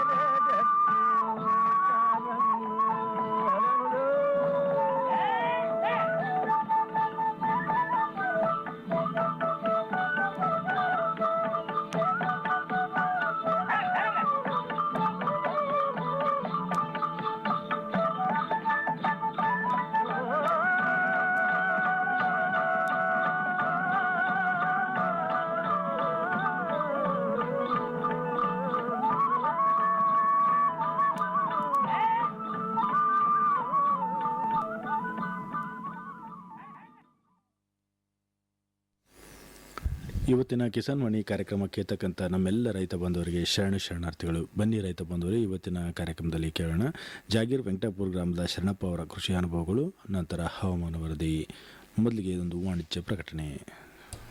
Amen. ಇವತ್ತಿನ ಕಿಸಾನ್ ವಾಣಿ ಕಾರ್ಯಕ್ರಮಕ್ಕೆ ತಕ್ಕಂಥ ನಮ್ಮೆಲ್ಲ ರೈತ ಬಂಧುವರಿಗೆ ಶರಣ ಶರಣಾರ್ಥಿಗಳು. ಬನ್ನಿ ರೈತ ಬಂಧುವರೇ, ಇವತ್ತಿನ ಕಾರ್ಯಕ್ರಮದಲ್ಲಿ ಕೇಳೋಣ. ಜಾಗೀರ್ ವೆಂಕಟಾಪುರ ಗ್ರಾಮದ ಶರಣಪ್ಪ ಅವರ ಕೃಷಿ ಅನುಭವಗಳು, ನಂತರ ಹವಾಮಾನ ವರದಿ, ಮೊದಲಿಗೆ ಇದೊಂದು ವಾಣಿಜ್ಯ ಪ್ರಕಟಣೆ.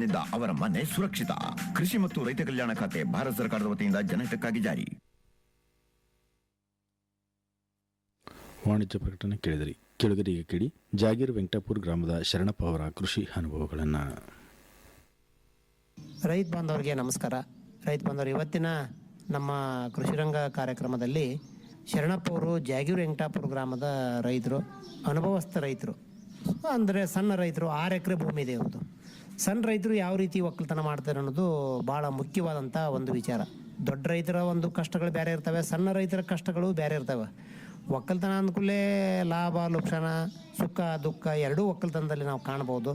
ಪೆನ್ಷನ್ನಿಂದ ಅವರ ಮನೆ ಸುರಕ್ಷಿತ. ಕೃಷಿ ಮತ್ತು ರೈತ ಕಲ್ಯಾಣ ಖಾತೆ ಭಾರತ ಸರ್ಕಾರದ ವತಿಯಿಂದ ಜನಹಿತಕ್ಕಾಗಿ ಜಾರಿ. ವಾಣಿಜ್ಯ ಪ್ರಕಟಣೆ ಕೇಳಿದಿರಿ. ಕೆಳಗರಿಗೆ ಕೇಳಿ ಜಾಗೀರ್ ವೆಂಕಟಾಪುರ್ ಗ್ರಾಮದ ಶರಣಪ್ಪ ಅವರ ಕೃಷಿ ಅನುಭವಗಳನ್ನು. ರೈತ ಬಾಂಧವರಿಗೆ ನಮಸ್ಕಾರ. ರೈತ ಬಾಂಧವರು ಇವತ್ತಿನ ನಮ್ಮ ಕೃಷಿರಂಗ ಕಾರ್ಯಕ್ರಮದಲ್ಲಿ ಶರಣಪ್ಪ ಅವರು ಜಾಗೀರ್ ವೆಂಕಟಾಪುರ ಗ್ರಾಮದ ರೈತರು ಅನುಭವಸ್ಥ ರೈತರು ಅಂದರೆ ಸಣ್ಣ ರೈತರು ಆರು ಎಕರೆ ಭೂಮಿ ಇದೆ ಅವ್ರದ್ದು ಸಣ್ಣ ರೈತರು ಯಾವ ರೀತಿ ಒಕ್ಕಲ್ತನ ಮಾಡ್ತಾರೆ ಅನ್ನೋದು ಭಾಳ ಮುಖ್ಯವಾದಂಥ ಒಂದು ವಿಚಾರ. ದೊಡ್ಡ ರೈತರ ಒಂದು ಕಷ್ಟಗಳು ಬೇರೆ ಇರ್ತವೆ, ಸಣ್ಣ ರೈತರ ಕಷ್ಟಗಳು ಬೇರೆ ಇರ್ತವೆ. ಒಕ್ಕಲ್ತನ ಅಂದಕೂಲೇ ಲಾಭ, ಲುಕ್ಷಣ, ಸುಖ, ದುಃಖ ಎರಡೂ ಒಕ್ಕಲ್ತನದಲ್ಲಿ ನಾವು ಕಾಣ್ಬೋದು.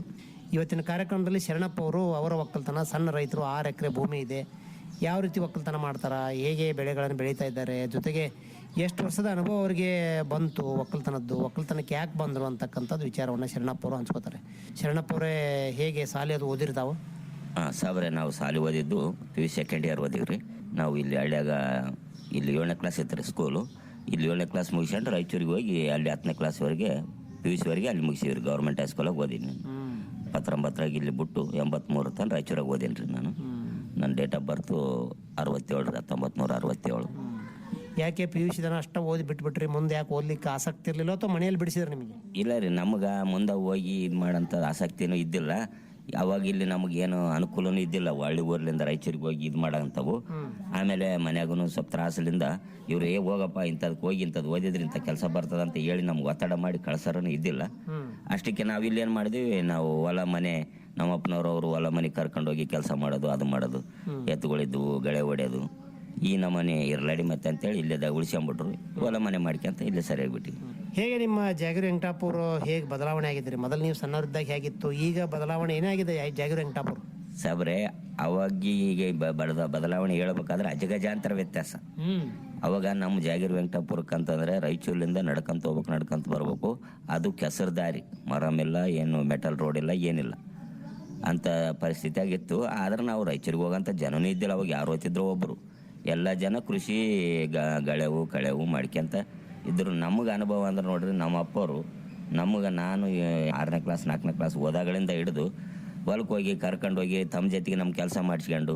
ಇವತ್ತಿನ ಕಾರ್ಯಕ್ರಮದಲ್ಲಿ ಶರಣಪ್ಪ ಅವರು ಅವರ ಒಕ್ಕಲ್ತನ, ಸಣ್ಣ ರೈತರು ಆರು ಎಕರೆ ಭೂಮಿ ಇದೆ. ಯಾವ ರೀತಿ ಒಕ್ಕಲ್ತನ ಮಾಡ್ತಾರೆ, ಹೇಗೆ ಬೆಳೆಗಳನ್ನು ಬೆಳೀತಾ ಇದ್ದಾರೆ, ಜೊತೆಗೆ ಎಷ್ಟು ವರ್ಷದ ಅನುಭವ ಅವರಿಗೆ ಬಂತು ಒಕ್ಕಲ್ತನದ್ದು? ಒಕ್ಕಲ್ತನಕ್ಕೆ ಯಾಕೆ ಬಂದರು ಅಂತಕ್ಕಂಥದ್ದು ವಿಚಾರವನ್ನು ಶರಣಪ್ಪ ಅವರು ಹಂಚ್ಕೋತಾರೆ. ಶರಣಪ್ಪ ಅವರೇ ಹೇಗೆ ಶಾಲೆ ಅದು ಓದಿರ್ತಾವೆ? ಹಾಂ ಸಾವಿರ ನಾವು ಸಾಲಿ ಓದಿದ್ದು ಪಿ ಯು ಸೆಕೆಂಡ್ ಇಯರ್ ಓದಿವ್ರಿ. ನಾವು ಇಲ್ಲಿ ಹಳ್ಳಿಯಾಗ ಇಲ್ಲಿ ಏಳನೇ ಕ್ಲಾಸ್ ಇತ್ತು ರೀ ಸ್ಕೂಲು ಇಲ್ಲಿ ಏಳನೇ ಕ್ಲಾಸ್ ಮುಗಿಸ್ಕೊಂಡು ರಾಯಚೂರಿಗೆ ಹೋಗಿ ಅಲ್ಲಿ ಹತ್ತನೇ ಕ್ಲಾಸ್ವರೆಗೆ ಪಿ ಯು ಸಿವರೆಗೆ ಅಲ್ಲಿ ಮುಗಿಸಿವ್ರಿ ಗೌರ್ಮೆಂಟ್ ಹೈಸ್ಕೂಲಾಗ ಓದೀನಿ. ಹತ್ತೊಂಬತ್ತರಾಗ ಇಲ್ಲಿ ಬಿಟ್ಟು ಎಂಬತ್ತ್ಮೂರು ತನಕ ರಾಯಚೂರಾಗ ಓದೀನಿ ರೀ ನಾನು ನನ್ನ ಡೇಟ್ ಆಫ್ ಬರ್ತು ಅರವತ್ತೇಳು ರೀ ಹತ್ತೊಂಬತ್ತು ನೂರ ಅರವತ್ತೇಳು. ಯಾಕೆ ಪಿ ಯು ಸಿ ದನ ಅಷ್ಟ ಓದಿ ಬಿಟ್ಬಿಟ್ರಿ? ಮುಂದೆ ಯಾಕೆ ಓದ್ಲಿಕ್ಕೆ ಆಸಕ್ತಿ ಇರಲಿಲ್ಲ ಅಥವಾ ಮನೆಯಲ್ಲಿ ಬಿಡಿಸಿದ್ರೆ ನಿಮಗೆ? ಇಲ್ಲ ರೀ ನಮ್ಗೆ ಮುಂದೆ ಹೋಗಿ ಇದು ಮಾಡಂತ ಆಸಕ್ತಿನೂ ಇದ್ದಿಲ್ಲ. ಯಾವಾಗ ಇಲ್ಲಿ ನಮಗೇನು ಅನುಕೂಲನೂ ಇದ್ದಿಲ್ಲ. ಹಳ್ಳಿ ಊರ್ಲಿಂದ ರಾಯಚೂರಿಗೆ ಹೋಗಿ ಇದು ಮಾಡಂತವು. ಆಮೇಲೆ ಮನ್ಯಾಗೂ ಸ್ವಲ್ಪ ತ್ರಾಸಲಿಂದ ಇವ್ರು ಏ ಹೋಗಪ್ಪ ಇಂಥದಕ್ಕೆ ಹೋಗಿ ಇಂಥದ್ದು ಓದಿದ್ರೆ ಇಂಥ ಕೆಲಸ ಬರ್ತದ ಅಂತ ಹೇಳಿ ನಮ್ಗೆ ಒತ್ತಡ ಮಾಡಿ ಕಳ್ಸೋರೂ ಇದ್ದಿಲ್ಲ. ಅಷ್ಟಕ್ಕೆ ನಾವು ಇಲ್ಲಿ ಏನು ಮಾಡಿದ್ವಿ ನಾವು ಹೊಲ ಮನೆ ನಮ್ಮ ಅಪ್ಪನವ್ರು ಅವರು ಹೊಲ ಮನೆ ಕರ್ಕೊಂಡೋಗಿ ಕೆಲಸ ಮಾಡೋದು ಅದು ಮಾಡೋದು. ಎತ್ತುಗಳಿದ್ವು ಗಳೆ ಹೊಡೆಯೋದು. ಈ ನಮ್ಮನೆ ಇರ್ಲಾಡಿ ಮತ್ತೆ ಅಂತೇಳಿ ಇಲ್ಲೇ ಉಳಿಸ್ಕೊಂಬಿಟ್ರು ಹೊಲ ಮನೆ ಮಾಡ್ಕೊಂತ ಇಲ್ಲೇ ಸರಿಯಾಗ್ಬಿಟ್ಟಿವಿ ಹೇಗೆ ನಿಮ್ಮ ಜಾಗೀರ್ ವೆಂಕಟಾಪುರ ಹೇಗೆ ಬದಲಾವಣೆ ಆಗಿದ್ರಿ? ಮೊದಲು ನೀವು ಸಣ್ಣವರಿದ್ದಾಗ ಹೇಗಿತ್ತು? ಈಗ ಬದಲಾವಣೆ ಏನಾಗಿದೆ ಜಾಗೀರ್ ವೆಂಕಟಾಪುರ? ಸಾಬ್ರೆ ಅವಾಗ ಈಗ ಬಡದ ಬದಲಾವಣೆ ಹೇಳ್ಬೇಕಾದ್ರೆ ಅಜಗಜಾಂತರ ವ್ಯತ್ಯಾಸ. ಅವಾಗ ನಮ್ಮ ಜಾಗೀರ್ ವೆಂಕಟಾಪುರಕ್ಕೆ ಅಂತಂದ್ರೆ ರಾಯಚೂರಿಂದ ನಡ್ಕೊಂತ ಹೋಗ್ಬೇಕು ನಡ್ಕೊಂತ ಬರ್ಬೇಕು. ಅದು ಕೆಸರು ದಾರಿ. ಮರಮಿಲ್ಲ ಏನು ಮೆಟಲ್ ರೋಡ್ ಇಲ್ಲ ಏನಿಲ್ಲ. ಅಂತ ಪರಿಸ್ಥಿತಿ ಆಗಿತ್ತು. ಆದ್ರೆ ನಾವು ರಾಯಚೂರಿಗೆ ಹೋಗಂತ ಜನನೂ ಇದ್ದಿಲ್ಲ. ಅವಾಗ ಯಾರು ಹೋಗ್ತಿದ್ರು ಒಬ್ಬರು ಎಲ್ಲ ಜನ ಕೃಷಿ ಗಳೆವು ಕಳೆವು ಮಾಡ್ಕೊಂತ ಇದ್ರು ನಮಗೆ ಅನುಭವ ಅಂದ್ರೆ ನೋಡ್ರಿ ನಮ್ಮ ಅಪ್ಪವರು ನಮಗೆ ನಾನು ಆರನೇ ಕ್ಲಾಸ್ ನಾಲ್ಕನೇ ಕ್ಲಾಸ್ ಓದಾಗಳಿಂದ ಹಿಡಿದು ಹೊಲಕ್ಕೆ ಹೋಗಿ ಕರ್ಕೊಂಡು ಹೋಗಿ ತಮ್ಮ ಜೊತೆಗೆ ನಮ್ಮ ಕೆಲಸ ಮಾಡಿಸ್ಕೊಂಡು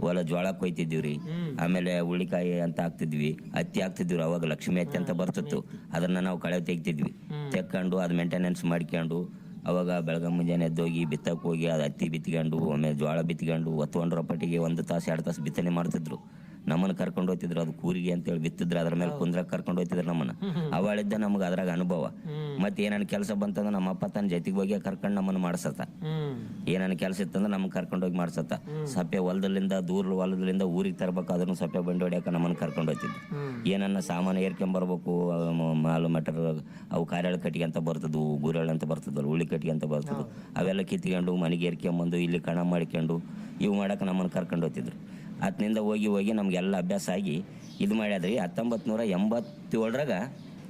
ಹೊಲ ಜೋಳ ಕೊಯ್ತಿದ್ವಿ ರೀ ಆಮೇಲೆ ಹುಳ್ಳಿಕಾಯಿ ಅಂತ ಹಾಕ್ತಿದ್ವಿ ಹತ್ತಿ ಹಾಕ್ತಿದ್ವಿ. ಅವಾಗ ಲಕ್ಷ್ಮಿ ಹತ್ತಿ ಅಂತ ಬರ್ತಿತ್ತು. ಅದನ್ನ ನಾವು ಕಳೆ ತೆಗಿತಿದ್ವಿ ತೆಕ್ಕೊಂಡು ಅದು ಮೇಂಟೆನೆನ್ಸ್ ಮಾಡ್ಕೊಂಡು ಅವಾಗ ಬೆಳಗ್ಗೆ ಮುಂಜಾನೆ ಎದ್ದೋಗಿ ಬಿತ್ತಕ್ಕೆ ಹೋಗಿ ಅದು ಹತ್ತಿ ಬಿತ್ಕೊಂಡು ಒಮ್ಮೆ ಜೋಳ ಬಿತ್ಕೊಂಡು ಒತ್ತೊಂಡ್ರ ಪಟ್ಟಿಗೆ ಒಂದು ತಾಸು ಎರಡು ತಾಸು ಬಿತ್ತನೆ ಮಾಡ್ತಿದ್ರು. ನಮ್ಮನ್ನು ಕರ್ಕೊಂಡು ಹೋಗ್ತಿದ್ರು ಅದು ಕೂರಿಗೆ ಅಂತೇಳಿ ಬಿತ್ತಿದ್ರು ಅದ್ರ ಮೇಲೆ ಕುಂದ್ರ ಕರ್ಕೊಂಡು ಹೋಗ್ತಿದ್ರು ನಮ್ಮನ್ನ. ಅವಳಿದ್ದ ನಮ್ಗೆ ಅದ್ರಾಗ ಅನುಭವ. ಮತ್ತೆ ಏನಾನ ಕೆಲಸ ಬಂತಂದ್ರೆ ನಮ್ಮ ಅಪ್ಪ ತನ್ನ ಜೊತೆಗೆ ಹೋಗಿ ಕರ್ಕೊಂಡು ನಮ್ಮನ್ನು ಮಾಡ್ಸತ್ತ. ಏನನ್ನ ಕೆಲಸ ಇತ್ತಂದ್ರೆ ನಮ್ಗೆ ಕರ್ಕೊಂಡು ಹೋಗಿ ಮಾಡ್ಸತ್ತ. ಸಪ್ಪೆ ಹೊಲದಲ್ಲಿಂದ ದೂರ ಹೊಲದಲ್ಲಿಂದ ಊರಿಗೆ ತರ್ಬೇಕು ಅದನ್ನು ಸಪ್ಪೆ ಬಂಡಿ ಹೊಡ್ಯಾಕ ನಮ್ಮನ್ನು ಕರ್ಕೊಂಡು ಹೋಗ್ತಿದ್ದು ಏನನ್ನ ಸಾಮಾನು ಏರ್ಕೊಂಬರ್ಬೇಕು ಬರ್ಬೇಕು ಮಾಲು ಮಟರ್ ಅವು ಕಾರ್ಯಾಳ ಕಟ್ಟಿಗೆ ಅಂತ ಬರ್ತದ್ವು ಗುರೆಳ್ ಅಂತ ಬರ್ತದಲ್ಲ ಉಳ್ಳಿ ಕಟ್ಟಿಗೆ ಅಂತ ಬರ್ತದ್ದು ಅವೆಲ್ಲ ಕಿತ್ಕೊಂಡು ಮನೆಗೆ ಏರ್ಕೊಂಬಂದು ಇಲ್ಲಿ ಕಣ ಮಾಡ್ಕೊಂಡು ಇವು ಮಾಡಕ್ಕೆ ನಮ್ಮನ್ನು ಕರ್ಕೊಂಡು ಹೋಗ್ತಿದ್ರು ಅತ್ನಿಂದ ಹೋಗಿ ಹೋಗಿ ನಮಗೆಲ್ಲ ಅಭ್ಯಾಸ ಆಗಿ ಇದು ಮಾಡ್ಯಾದ್ರಿ ಹತ್ತೊಂಬತ್ತು ನೂರ ಎಂಬತ್ತೇಳರಾಗ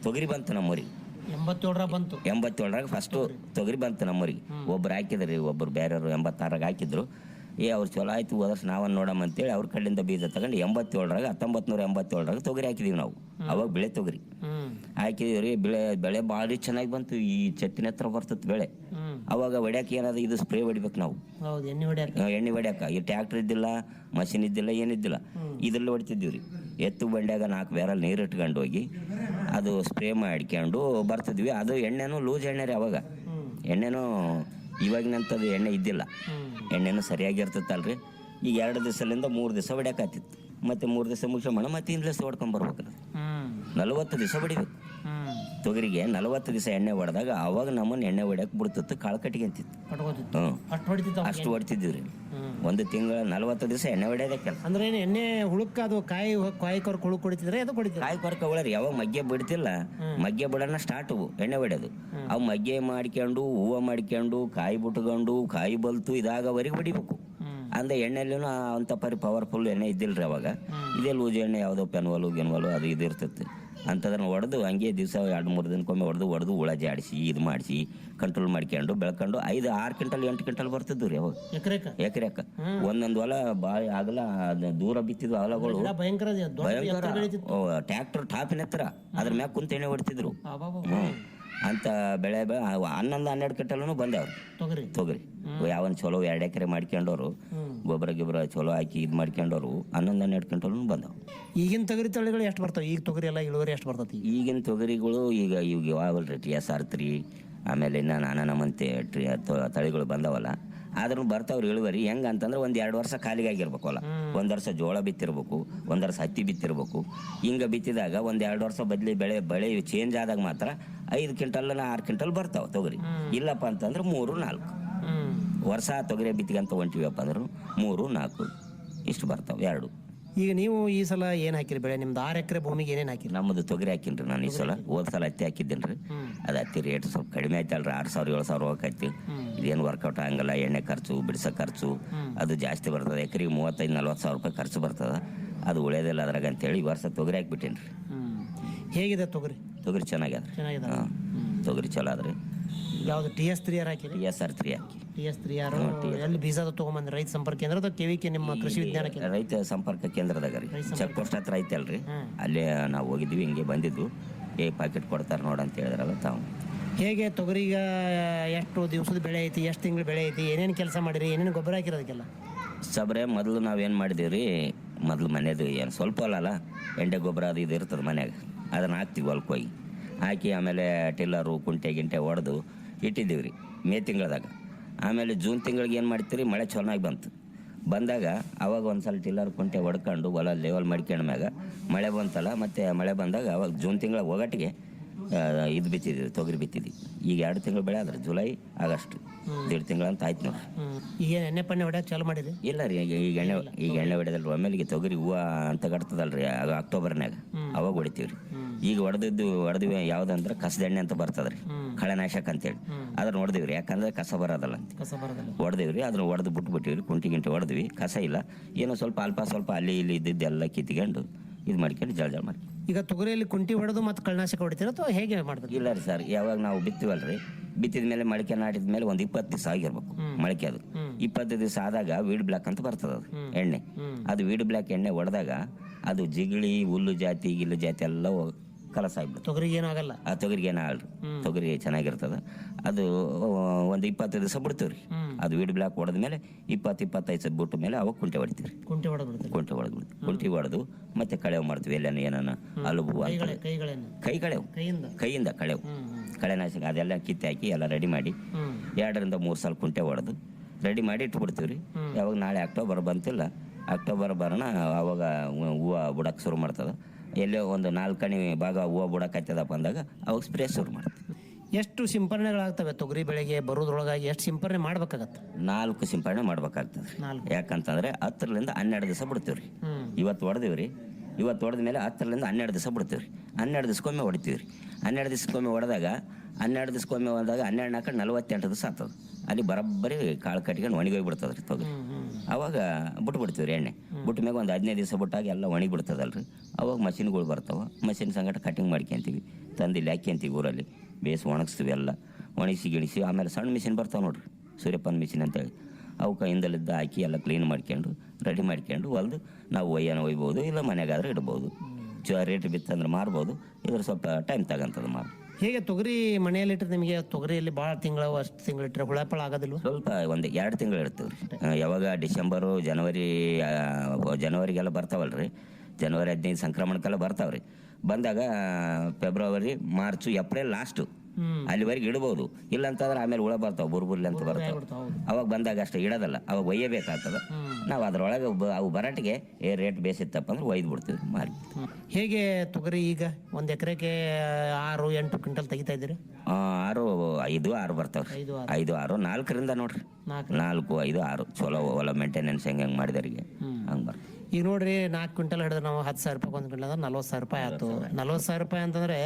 ತೊಗರಿ ಬಂತು ನಮ್ಮೂರಿಗೆ. ಎಂಬತ್ತೇಳರಾಗ ಬಂತು. ಎಂಬತ್ತೇಳರಾಗ ಫಸ್ಟು ತೊಗರಿ ಬಂತು ನಮ್ಮೂರಿಗೆ. ಒಬ್ರು ಹಾಕಿದ್ರಿ ಒಬ್ಬರು ಬೇರೆಯವರು ಎಂಬತ್ತಾರಾಗ ಹಾಕಿದ್ರು. ಏ ಅವ್ರು ಚಲೋ ಆಯ್ತು ಹೋದ್ರೆ ನಾವನ್ನು ನಾವನ್ನ ನೋಡಮ್ಮ ಅಂತೇಳಿ ಅವ್ರ ಕಡೆಯಿಂದ ಬೀಜ ತಗೊಂಡು ಎಂಬತ್ತೇಳರಾಗ ಹತ್ತೊಂಬತ್ತು ನೂರ ಎಂಬತ್ತೇಳರಾಗ ತೊಗರಿ ಹಾಕಿದೀವಿ ನಾವು. ಅವಾಗ ಬೆಳೆ ತೊಗರಿ. ಹಾಕಿದೀವಿ ರೀ ಬೆಳೆ ಬೆಳೆ ಭಾರಿ ಚೆನ್ನಾಗಿ ಬಂತು. ಈ ಚಟ್ಟಿನ ಹತ್ರ ಬರ್ತದೆ ಬೆಳೆ. ಅವಾಗ ಹೊಡ್ಯಾಕ ಏನಾದ್ರು ಇದು ಸ್ಪ್ರೇ ಹೊಡಿಬೇಕು ನಾವು. ಹೌದು ಎಣ್ಣೆ ಹೊಡ್ಯಾಕ. ಆ, ಎಣ್ಣೆ ಹೊಡ್ಯಾಕ. ಈ ಟ್ಯಾಕ್ಟರ್ ಇದ್ದಿಲ್ಲ ಮಷಿನ್ ಇದ್ದಿಲ್ಲ ಏನಿದ್ದಿಲ್ಲ ಇದ್ರಲ್ಲಿ ಹೊಡಿತಿದ್ವಿ ರೀ. ಎತ್ತು ಬಂಡ್ಯಾಗ ನಾಲ್ಕು ಬೇರಲ್ಲಿ ನೀರು ಇಟ್ಕೊಂಡು ಹೋಗಿ ಅದು ಸ್ಪ್ರೇ ಮಾಡ್ಕೊಂಡು ಬರ್ತಿದ್ವಿ. ಅದು ಎಣ್ಣೆನೂ ಲೂಸ್ ಎಣ್ಣೆ ರೀ ಅವಾಗ. ಎಣ್ಣೆನೂ ಇವಾಗಿನಂಥದ್ದು ಎಣ್ಣೆ ಇದ್ದಿಲ್ಲ. ಎಣ್ಣೆನೂ ಸರಿಯಾಗಿರ್ತೈತಲ್ರಿ ಈಗ ಎರಡು ದಿವಸಲಿಂದ ಮೂರು ದಿವಸ ಹೊಡ್ಯಾಕತ್ತಿತ್ತು ಮತ್ತೆ ಮೂರು ದಿವಸ ಮುಗಿಸ್ಕೊಂಬಣ ಮತ್ತೆ ಹೊಡ್ಕೊಂಡ್ ಬರ್ಬೇಕು ಹ್ಮ್. ನಲವತ್ತು ದಿವಸ ಹೊಡಿಬೇಕು. ತೊಗರಿಗೆ ನಲವತ್ತು ದಿವಸ ಎಣ್ಣೆ ಹೊಡೆದಾಗ ಅವಾಗ ನಮ್ಮನ್ನ ಎಣ್ಣೆ ಹೊಡ್ಯಕ್ಕೆ ಬಿಡ್ತಿತ್ತು ಕಾಳು ಕಟ್ಟಿಗೆ ಅಂತಿತ್ತು ಹ್ಞೂ ಅಷ್ಟು ಹೊಡಿತಿತ್ತು ಅಷ್ಟು ಹೊಡ್ತಿದ್ವಿ ರೀ ಒಂದು ತಿಂಗಳ ನಲವತ್ತು ದಿವಸ ಎಣ್ಣೆ ಹೊಡೆಯೋದೇ ಕೆಲಸ. ಅಂದ್ರೆ ಏನು ಎಣ್ಣೆ ಹುಳುಕ್ಕ ಅದು ಕಾಯಿ ಕಾಯಿ ಕೊರ್ ಹುಳುಕ್ ಕುಡಿತಿದ್ರೆ ಅದು ಕೊಡ್ತಿದ್ರು ಕಾಯಿ ಕೊರಕ ಯಾವಾಗ ಮಗ್ಗೆ ಬಿಡ್ತಿಲ್ಲ ಮಗ್ಗೆ ಬಿಡೋಣ ಸ್ಟಾರ್ಟ್ ಅವು ಎಣ್ಣೆ ಹೊಡೆಯೋದು. ಅವು ಮಗ್ಗೆ ಮಾಡ್ಕೊಂಡು ಹೂವು ಮಾಡ್ಕೊಂಡು ಕಾಯಿ ಬಿಟ್ಕೊಂಡು ಕಾಯಿ ಬಲ್ತು ಇದಾಗವರೆಗೆ ಹೊಡಿಬೇಕು. ಅಂದ ಎಣ್ಣೆಲ್ಲೂ ಅಂತ ಪರಿ ಪವರ್ಫುಲ್ ಎಣ್ಣೆ ಇದ್ದಿಲ್ರಿ ಅವಾಗ. ಇದೇ ಲೂಜ್ ಎಣ್ಣೆ ಯಾವುದೋ ಪೆನ್ವಲು ಗೆನ್ವಲು ಅದು ಇದಿರ್ತೈತಿ ಅಂಥದನ್ನ ಹೊಡೆದು ಹಂಗೆ ದಿವಸ ಎರಡು ಮೂರು ದಿನಕ್ಕೊಮ್ಮೆ ಹೊಡೆದು ಹೊಡೆದು ಹುಳ ಜಾಡಿಸಿ ಇದು ಮಾಡಿಸಿ ಕಂಟ್ರೋಲ್ ಮಾಡ್ಕೊಂಡು ಬೆಳ್ಕೊಂಡು ಐದು ಆರು ಕ್ವಿಂಟಲ್ ಎಂಟು ಕ್ವಿಂಟಲ್ ಬರ್ತಿದ್ವು ರೀ ಅವಾಗ ಎಕರೆಕ? ಒಂದೊಂದು ಹೊಲ ಬಾಯಿ ಆಗಲ ದೂರ ಬಿತ್ತಿದ್ವು ಹೊಲಗಳು. ಭಯಂಕರ ಟ್ರ್ಯಾಕ್ಟರ್ ಟಾಪಿನ ಹತ್ರ ಅದ್ರ ಮ್ಯಾಗ ಕುಂತ ಎಣ್ಣೆ ಹೊಡಿತಿದ್ರು. ಅಂತ ಬೆಳೆ ಬೆ- ಹನ್ನೊಂದು ಹನ್ನೆರಡು ಕಟ್ಟಲೂ ಬಂದವ್ರು. ತೊಗರಿ. ತೊಗರಿ. ಯಾವನ್ ಚಲೋ ಎರಡು ಎಕರೆ ಮಾಡ್ಕೊಂಡವ್ರು ಗೊಬ್ಬರ ಗಿಬ್ಬರ ಚಲೋ ಹಾಕಿ ಇದು ಮಾಡ್ಕೊಂಡವ್ರು ಹನ್ನೊಂದು ಹನ್ನೆರಡು ಕಂಟಲೂ ಬಂದವು ಈಗಿನ ತೊಗರಿ ತಳಿಗಳು ಎಷ್ಟು ಬರ್ತಾವೆ? ಈಗ ತೊಗರಿ ಎಲ್ಲ ಇಳುವರಿ ಎಷ್ಟು ಬರ್ತೈತಿ ಈಗಿನ ತೊಗರಿಗಳು ಈಗ ಇವಾಗ ಯಾವಲ್ರಿ ಟಿ ಎಸ್ ಆರ್ ತ್ರೀ ಆಮೇಲೆ ಇನ್ನ ನಾನಾ ನಮ್ಮಂತೆ ಟ್ರಿ ತಳಿಗಳು ಬಂದವಲ್ಲ ಆದ್ರೂ ಬರ್ತಾವ್ರಿ ಇಳುವರಿ ಹೆಂಗ ಅಂತಂದ್ರೆ ಒಂದ್ ಎರಡು ವರ್ಷ ಖಾಲಿಗೆ ಆಗಿರ್ಬೇಕಲ್ಲ ಒಂದು ವರ್ಷ ಜೋಳ ಬಿತ್ತಿರ್ಬೇಕು ಒಂದ್ ವರ್ಷ ಹತ್ತಿ ಬಿತ್ತಿರ್ಬೇಕು. ಹಿಂಗ ಬಿತ್ತಿದಾಗ ಒಂದ್ ಎರಡು ವರ್ಷ ಬದ್ಲಿ ಬೆಳೆ ಬೆಳೆ ಚೇಂಜ್ ಆದಾಗ ಮಾತ್ರ ಐದು ಕ್ವಿಂಟಲ್ ಆರು ಕ್ವಿಂಟಲ್ ಬರ್ತಾವ ತೊಗರಿ. ಇಲ್ಲಪ್ಪ ಅಂತಂದ್ರೆ ಮೂರು ನಾಲ್ಕು. ವರ್ಷ ತೊಗರಿ ಬಿತ್ತಿಗಂತ ಹೊಂಟಿವಪ್ಪ ಅಂದ್ರೆ ಮೂರು ನಾಲ್ಕು. ಇಷ್ಟು ಬರ್ತಾವ ಎರಡು. ಈಗ ನೀವು ಈ ಸಲ ಏನು ಹಾಕಿರಿ ಬೆಳೆ? ನಿಮ್ದು ಆರು ಎಕರೆ ಭೂಮಿಗೆ ಏನೇನು ಹಾಕಿರಿ? ನಮ್ಮದು ತೊಗರಿ ಹಾಕಿನ್ರಿ ನಾನು ಈ ಸಲ. ಹೋದ ಸಲ ಹತ್ತಿ ಹಾಕಿದ್ದೀನಿ ರೀ ಅದು ಹತ್ತಿ ರೇಟ್ ಸ್ವಲ್ಪ ಕಡಿಮೆ ಆಯ್ತಲ್ರಿ. ಆರು ಸಾವಿರ ಏಳು ಸಾವಿರ ಹೋಗೈತಿ ಇದೇನು ವರ್ಕೌಟ್ ಆಗಂಗಿಲ್ಲ ಎಣ್ಣೆ ಖರ್ಚು ಬಿಡಿಸೋ ಖರ್ಚು ಅದು ಜಾಸ್ತಿ ಬರ್ತದೆ. ಎಕರೆಗೆ ಮೂವತ್ತೈದು ನಲ್ವತ್ತು ಸಾವಿರ ರೂಪಾಯಿ ಖರ್ಚು ಬರ್ತದೆ. ಅದು ಉಳಿಯೋದಿಲ್ಲ ಅದ್ರಾಗ ಅಂತೇಳಿ ಈ ವರ್ಷ ತೊಗರಿ ಹಾಕ್ಬಿಟ್ಟೇನಿ ರೀ ಹೇಗಿದೆ ತೊಗರಿ? ತೊಗರಿ ಚೆನ್ನಾಗ್ಯದ ರೀ ಚೆನ್ನಾಗಿದೆ. ಹಾಂ. ತೊಗರಿ ಚಲೋ ಅದ ರೀ ಯಾವ್ದು ಟಿ ಎಸ್ ತ್ರೀ ಆರ್ ಹಾಕಿ ಟಿ ಎಸ್ ಆರ್ ತ್ರೀ ಹಾಕಿ. ಟಿ ಎಸ್ ತ್ರೀ ಆರ್ ಎಲ್ಲಿ ಬೀಜದ ತೊಗೊಂಬಂದ್ರಿ? ರೈತ ಸಂಪರ್ಕ ಕೇಂದ್ರ ಅಥವಾ ಕೆವಿಕೆ ನಿಮ್ಮ ಕೃಷಿ ವಿಜ್ಞಾನ ಕೇಂದ್ರ? ರೈತ ಸಂಪರ್ಕ ಕೇಂದ್ರದಾಗ ರೀ. ಚೆಕ್ ಪೋಸ್ಟ್ ಹತ್ರ ಐತಲ್ರಿ. ಅಲ್ಲೇ ನಾವು ಹೋಗಿದ್ವಿ ಹಿಂಗೆ ಬಂದಿದ್ದು ಏ ಪ್ಯಾಕೆಟ್ ಕೊಡ್ತಾರೆ ನೋಡಂತ ಅಂತ ಹೇಳಿದ್ರಲ್ಲ ತಾವು. ಹೇಗೆ ತೊಗರಿಗ ಎಷ್ಟು ದಿವಸದ ಬೆಳೆ ಐತಿ, ಎಷ್ಟು ತಿಂಗಳು ಬೆಳೆ ಐತಿ, ಏನೇನು ಕೆಲಸ ಮಾಡಿರಿ, ಏನೇನು ಗೊಬ್ಬರ ಹಾಕಿರೋದಕ್ಕೆಲ್ಲ? ಸಬ್ರೆ, ಮೊದಲು ನಾವೇನು ಮಾಡಿದ್ದೀವಿ ರೀ ಮೊದಲು ಮನೆಯದು ಏನು ಸ್ವಲ್ಪ ಅಲ್ಲ ಎಂಡೆ ಗೊಬ್ಬರ ಅದು ಇದು ಇರ್ತದೆ ಮನ್ಯಾಗ, ಅದನ್ನು ಹಾಕ್ತೀವಿ ಹೊಲ್ಕೊಯ್ ಹೋಗಿ ಹಾಕಿ ಆಮೇಲೆ ಟಿಲ್ಲರು, ಕುಂಟೆ, ಗಿಂಟೆ ಹೊಡೆದು ಇಟ್ಟಿದ್ದೀವಿ ರೀ ಮೇ ತಿಂಗಳದಾಗ. ಆಮೇಲೆ ಜೂನ್ ತಿಂಗಳಿಗೆ ಏನು ಮಾಡ್ತೀರಿ, ಮಳೆ ಚೆನ್ನಾಗಿ ಬಂತು. ಬಂದಾಗ ಅವಾಗ ಒಂದು ಸಲ ಟಿಲ್ಲರ್, ಕುಂಟೆ ಹೊಡ್ಕೊಂಡು ಹೊಲ ಲೆವೆಲ್ ಮಾಡ್ಕೊಂಡ್ಮ್ಯಾಗ ಮಳೆ ಬಂತಲ್ಲ, ಮತ್ತು ಮಳೆ ಬಂದಾಗ ಅವಾಗ ಜೂನ್ ತಿಂಗಳ ಒಗಟ್ಟಿಗೆ ಇದು ಬಿತ್ತಿದ್ವಿ ತೊಗರಿ ಬಿತ್ತಿದ್ವಿ. ಈಗ ಎರಡು ತಿಂಗಳು ಬೆಳೆ ಆದ್ರೆ ಜುಲೈ ಆಗಸ್ಟ್. ದೇಡ್ ತಿಂಗಳಂತ ಆಯ್ತು ನೋಡ್ರಿ ಈಗ ಏನು ಎಣ್ಣೆ ಪಣ್ಣೆ ಹೊಡ್ಯಾಕ ಚಾಲು ಮಾಡಿದ್ರಿ? ಇಲ್ಲ ರೀ ಈಗ ಈಗ ಎಣ್ಣೆ ಈಗ ಎಣ್ಣೆ ಹೊಡೆದಲ್ರಿ ಒಮ್ಮೆಲಿಗೆ ತೊಗರಿ ಹೂವು ಅಂತ ಕಟ್ತದಲ್ರಿ ಅದು ಅಕ್ಟೋಬರ್ನಾಗ ಅವಾಗ ಹೊಡಿತೀವಿ ರೀ ಈಗ ಹೊಡೆದಿದ್ದು ಹೊಡೆದ್ವಿ ಯಾವ್ದಂದ್ರೆ ಕಸದ ಎಣ್ಣೆ ಅಂತ ಬರ್ತದ್ರಿ. ಕಳೆನಾಶಕ ಅಂತೇಳಿ. ಅದನ್ನ ಹೊಡೆದಿವಿ ರೀ. ಯಾಕಂದ್ರೆ ಕಸ ಬರೋದಲ್ಲ ಅಂತ. ಕಸ ಬರೋದಿಲ್ಲ. ರೀ. ಅದನ್ನ ಹೊಡೆದು ಬಿಟ್ಬಿಟ್ಟಿವ್ರಿ ರೀ. ಕುಂಟಿ ಗಿಂಟಿ ಹೊಡೆದ್ವಿ. ಕಸ ಇಲ್ಲ. ಏನೋ ಸ್ವಲ್ಪ ಅಲ್ಪ ಸ್ವಲ್ಪ ಅಲ್ಲಿ ಇಲ್ಲಿ ಇದ್ದಿದ್ದೆಲ್ಲ ಕಿತ್ಕೊಂಡು ಇದು ಮಾಡ್ಕೊಂಡು ಜಳ ಜಳ ಮಾಡಿ ಈಗ ತೊಗರಿಯಲ್ಲಿ ಕುಂಟಿ ಹೊಡೆದು ಮತ್ತು ಕಳ್ನಾಶಕ ಹೊಡಿತೀರ ಅಥವಾ ಹೇಗೆ ಮಾಡ್ತೀರಿ ಇಲ್ಲ ರೀ ಸರ್ ಯಾವಾಗ ನಾವು ಬಿತ್ತೀವಲ್ರಿ ಬಿತ್ತಿದ ಮೇಲೆ ಮೊಳಕೆ ನಾಟಿದ ಮೇಲೆ ಒಂದು ಇಪ್ಪತ್ತು ದಿವಸ ಆಗಿರ್ಬೇಕು ಮೊಳಕೆ ಅದು. ಇಪ್ಪತ್ತು ದಿವಸ ಆದಾಗ ವೀಡ್ ಬ್ಲಾಕ್ ಅಂತ ಬರ್ತದೆ ಅದು ಎಣ್ಣೆ. ಅದು ವೀಡ್ ಬ್ಲಾಕ್ ಎಣ್ಣೆ ಹೊಡೆದಾಗ ಅದು ಜಿಗಳಿ ಹುಲ್ಲು ಜಾತಿ ಗಿಲ್ಲು ಜಾತಿ ಎಲ್ಲ ಹೋಗ್- ಕಲಸ ಆಗ್ಬಿಡುತ್ತೆ ತೊಗರಿಗೆ ಏನಾಗಲ್ಲ? ಆ ತೊಗರಿಗೆ ಏನಾಗಲ್ಲ. ತೊಗರಿ ಚೆನ್ನಾಗಿರ್ತದ. ಅದು ಒಂದು ಇಪ್ಪತ್ತೈದು ದಿವಸ ಬಿಡ್ತೀವಿ ರೀ ಅದು ವೀಡ್ ಬ್ಲಾಕ್ ಹೊಡೆದ ಮೇಲೆ ಇಪ್ಪತ್ತು ಇಪ್ಪತ್ತೈದು ಸಲ ಬಿಟ್ಟ ಮೇಲೆ ಅವಾಗ ಕುಂಟೆ ಹೊಡಿತೀವಿ ರೀ ಕುಂಟೆ ಹೊಡೆದ್ಬಿಡ್ತೀವಿ ಕುಂಟೆ ಹೊಡೆದ್ಬಿಡ್ತೀವಿ ಕುಂಟಿ ಹೊಡೆದು ಮತ್ತೆ ಕಳೆವು ಮಾಡ್ತೀವಿ. ಎಲ್ಲ ಏನಾನ ಅಲುಬು ಕೈ ಕಳೆವು ಕೈಯಿಂದ? ಕಳೆವು. ಕಳೆನಾಶಕ ಅದೆಲ್ಲ ಕಿತ್ತೆ ಹಾಕಿ ಎಲ್ಲ ರೆಡಿ ಮಾಡಿ ಎರಡರಿಂದ ಮೂರು ಸಲ ಕುಂಟೆ ಹೊಡೆದು ರೆಡಿ ಮಾಡಿ ಇಟ್ಬಿಡ್ತೀವಿ ರೀ ಯಾವಾಗ ನಾಳೆ ಅಕ್ಟೋಬರ್ ಬಂತಿಲ್ಲ ಅಕ್ಟೋಬರ್ ಬರೋಣ ಅವಾಗ ಹೂವು ಬಿಡಕ್ಕೆ ಶುರು ಮಾಡ್ತದೆ. ಎಲ್ಲೋ ಒಂದು ನಾಲ್ಕಣಿ ಭಾಗ ಹೂವು ಬುಡಕ್ಕೆ ಹತ್ತದಪ್ಪ ಅಂದಾಗ ಅವಾಗ ಸ್ಪ್ರೇ ಶುರು ಮಾಡ್ತೀವಿ. ಎಷ್ಟು ಸಿಂಪರಣೆಗಳಾಗ್ತವೆ ತೊಗರಿ ಬೆಳೆಗೆ ಬರೋದ್ರೊಳಗಾಗಿ ಎಷ್ಟು ಸಿಂಪರಣೆ ಮಾಡ್ಬೇಕಾಗತ್ತೆ? ನಾಲ್ಕು ಸಿಂಪರಣೆ ಮಾಡ್ಬೇಕಾಗ್ತದೆ. ನಾಲ್ಕು. ಯಾಕಂತಂದ್ರೆ ಹತ್ತರಿಂದ ಹನ್ನೆರಡು ದಿವಸ ಬಿಡ್ತೀವಿ ರೀ. ಹ್ಮ್. ಇವತ್ತು ಹೊಡೆದಿವಿ ರೀ. ಇವತ್ತು ಹೊಡೆದ ಮೇಲೆ ಹತ್ತರಿಂದ ಹನ್ನೆರಡು ದಿವಸ ಬಿಡ್ತೀವಿ ರೀ. ಹನ್ನೆರಡು ದಿವಸಕ್ಕೊಮ್ಮೆ ಹೊಡಿತೀವಿ ರೀ. ಹನ್ನೆರಡು ದಿವಸಕ್ಕೊಮ್ಮೆ ಹೊಡೆದಾಗ ಹನ್ನೆರಡು ದಿವಸಕ್ಕೊಮ್ಮೆ ಹೊಡೆದಾಗ ಹನ್ನೆರಡು ನಾಲ್ಕು ನಲ್ವತ್ತೆಂಟು ದಿವಸ ಆಗ್ತದೆ. ಅಲ್ಲಿ ಬರೋಬ್ಬರಿ ಕಾಳು ಕಟ್ಕೊಂಡು ಒಣಗೋಗಿ ಬಿಡ್ತದೆ ರೀ ತೊಗರಿ. ಅವಾಗ ಬಿಟ್ಬಿಡ್ತೀವಿ ರೀ ಎಣ್ಣೆ. ಬಿಟ್ಟ ಮ್ಯಾಗ ಒಂದು ಹದಿನೈದು ದಿವಸ ಬಿಟ್ಟಾಗ ಎಲ್ಲ ಒಣಗಿ ಬಿಡ್ತದಲ್ರಿ. ಅವಾಗ ಮಷಿನ್ಗಳು ಬರ್ತಾವೆ. ಮಷಿನ್ ಸಂಗಟ ಕಟಿಂಗ್ ಮಾಡ್ಕೊಂತೀವಿ ತಂದು ಇಲ್ಲಿ ಹಾಕ್ಯಂತೀವಿ ಊರಲ್ಲಿ. ಬೇಸ್ ಒಣಗಿಸ್ತೀವಿ ಎಲ್ಲ. ಒಣಗಿಸಿ ಗಿಣಿಸಿ ಆಮೇಲೆ ಸಣ್ಣ ಮಿಷಿನ್ ಬರ್ತಾವೆ ನೋಡ್ರಿ. ಸೂರ್ಯಪಾನ ಮಿಷಿನ್ ಅಂತೇಳಿ. ಅವಕ್ಕೆ ಹಿಂದಲಿದ್ದ ಹಾಕಿ ಎಲ್ಲ ಕ್ಲೀನ್ ಮಾಡ್ಕೊಂಡು ರೆಡಿ ಮಾಡ್ಕೊಂಡು ಹೊಲ್ದು ನಾವು ಒಯ್ಯನ ಒಯ್ಬೋದು ಇಲ್ಲ ಮನೆಗಾದ್ರೆ ಇಡ್ಬೋದು. ಚ ರೇಟ್ ಬಿತ್ತಂದ್ರೆ ಮಾರ್ಬೋದು. ಇದ್ರ ಸ್ವಲ್ಪ ಟೈಮ್ ತಗಂತದ ಮಾರು ಹೇಗೆ ತೊಗರಿ ಮನೆಯಲ್ಲಿಟ್ಟರೆ ನಿಮಗೆ ತೊಗರಿಯಲ್ಲಿ ಭಾಳ ತಿಂಗಳು ಅಷ್ಟು ತಿಂಗಳಿಟ್ಟರೆ ಹುಳಪಳ ಆಗೋದಿಲ್ವ? ಸ್ವಲ್ಪ ಒಂದು ಎರಡು ತಿಂಗಳು ಇರ್ತೀವಿ ರೀ. ಯಾವಾಗ ಡಿಸೆಂಬರು ಜನವರಿ ಜನವರಿಗೆಲ್ಲ ಬರ್ತಾವಲ್ಲ ಬರ್ತಾವಲ್ರಿ ಜನವರಿ ಹದಿನೈದು ಸಂಕ್ರಮಣಕ್ಕೆಲ್ಲ ಬರ್ತಾವ್ರಿ. ಬಂದಾಗ ಫೆಬ್ರವರಿ ಮಾರ್ಚು ಏಪ್ರಿಲ್ ಲಾಸ್ಟು. ಅಲ್ಲಿವರೆಗೆ ಇಡಬಹುದು ಇಲ್ಲ ಅಂತಂದ್ರೆ ಆಮೇಲೆ ಹುಳ ಬರ್ತಾವ ಬುರ್ಬುರ್ಲಿ ಅಂತ ಬರ್ತಾವ. ಅವಾಗ ಬಂದಾಗ ಅಷ್ಟೇ ಇಡೋದಲ್ಲ ಅವಾಗ ಒಯ್ಯಬೇಕಾಗ್ತದ. ನಾವು ಅದರೊಳಗೆ ಅವು ಬರಾಟಿಗೆ ಏ ರೇಟ್ ಬೇಸಿತ್ತಪ್ಪ ಅಂದ್ರೆ ಒಯ್ದು ಬಿಡ್ತೀವಿ ಮಾರಿ ಹೇಗೆ ತೊಗರಿ ಈಗ? ಒಂದು ಎಕರೆಗೆ ಆರು ಎಂಟು ಕ್ವಿಂಟಲ್ ತೆಗಿತಾ ಇದ್ದೀರಿ? ಆರು ಐದು ಆರು ಬರ್ತಾವ್ರಿ ಐದು, ಆರು. ನಾಲ್ಕರಿಂದ ನೋಡ್ರಿ. ನಾಲ್ಕು. ನಾಲ್ಕು ಐದು ಆರು. ಚಲೋ ಹೊಲ ಮೇಂಟೆನೆನ್ಸ್ ಹೆಂಗೆ ಹೆಂಗೆ ಮಾಡಿದವರಿಗೆ. ಹಂಗೆ ಬರ್ತದೆ. ಈಗ ನೋಡ್ರಿ ನಾಲ್ಕು ಕ್ವಿಂಟಲ್ ಹಿಡಿದ್ರೆ ನಾವು ಹತ್ತು ಸಾವಿರ ರೂಪಾಯಿ ಒಂದು ಕ್ವಿಂಟಲ್ ಅಂದ್ರೆ ನಲ್ವತ್ತು ಸಾವಿರ ರೂಪಾಯಿ ಆಯ್ತು. ನಲ್ವತ್ತು ಸಾವಿರ. ರೂಪಾಯಿ ಅಂತಂದ್ರೆ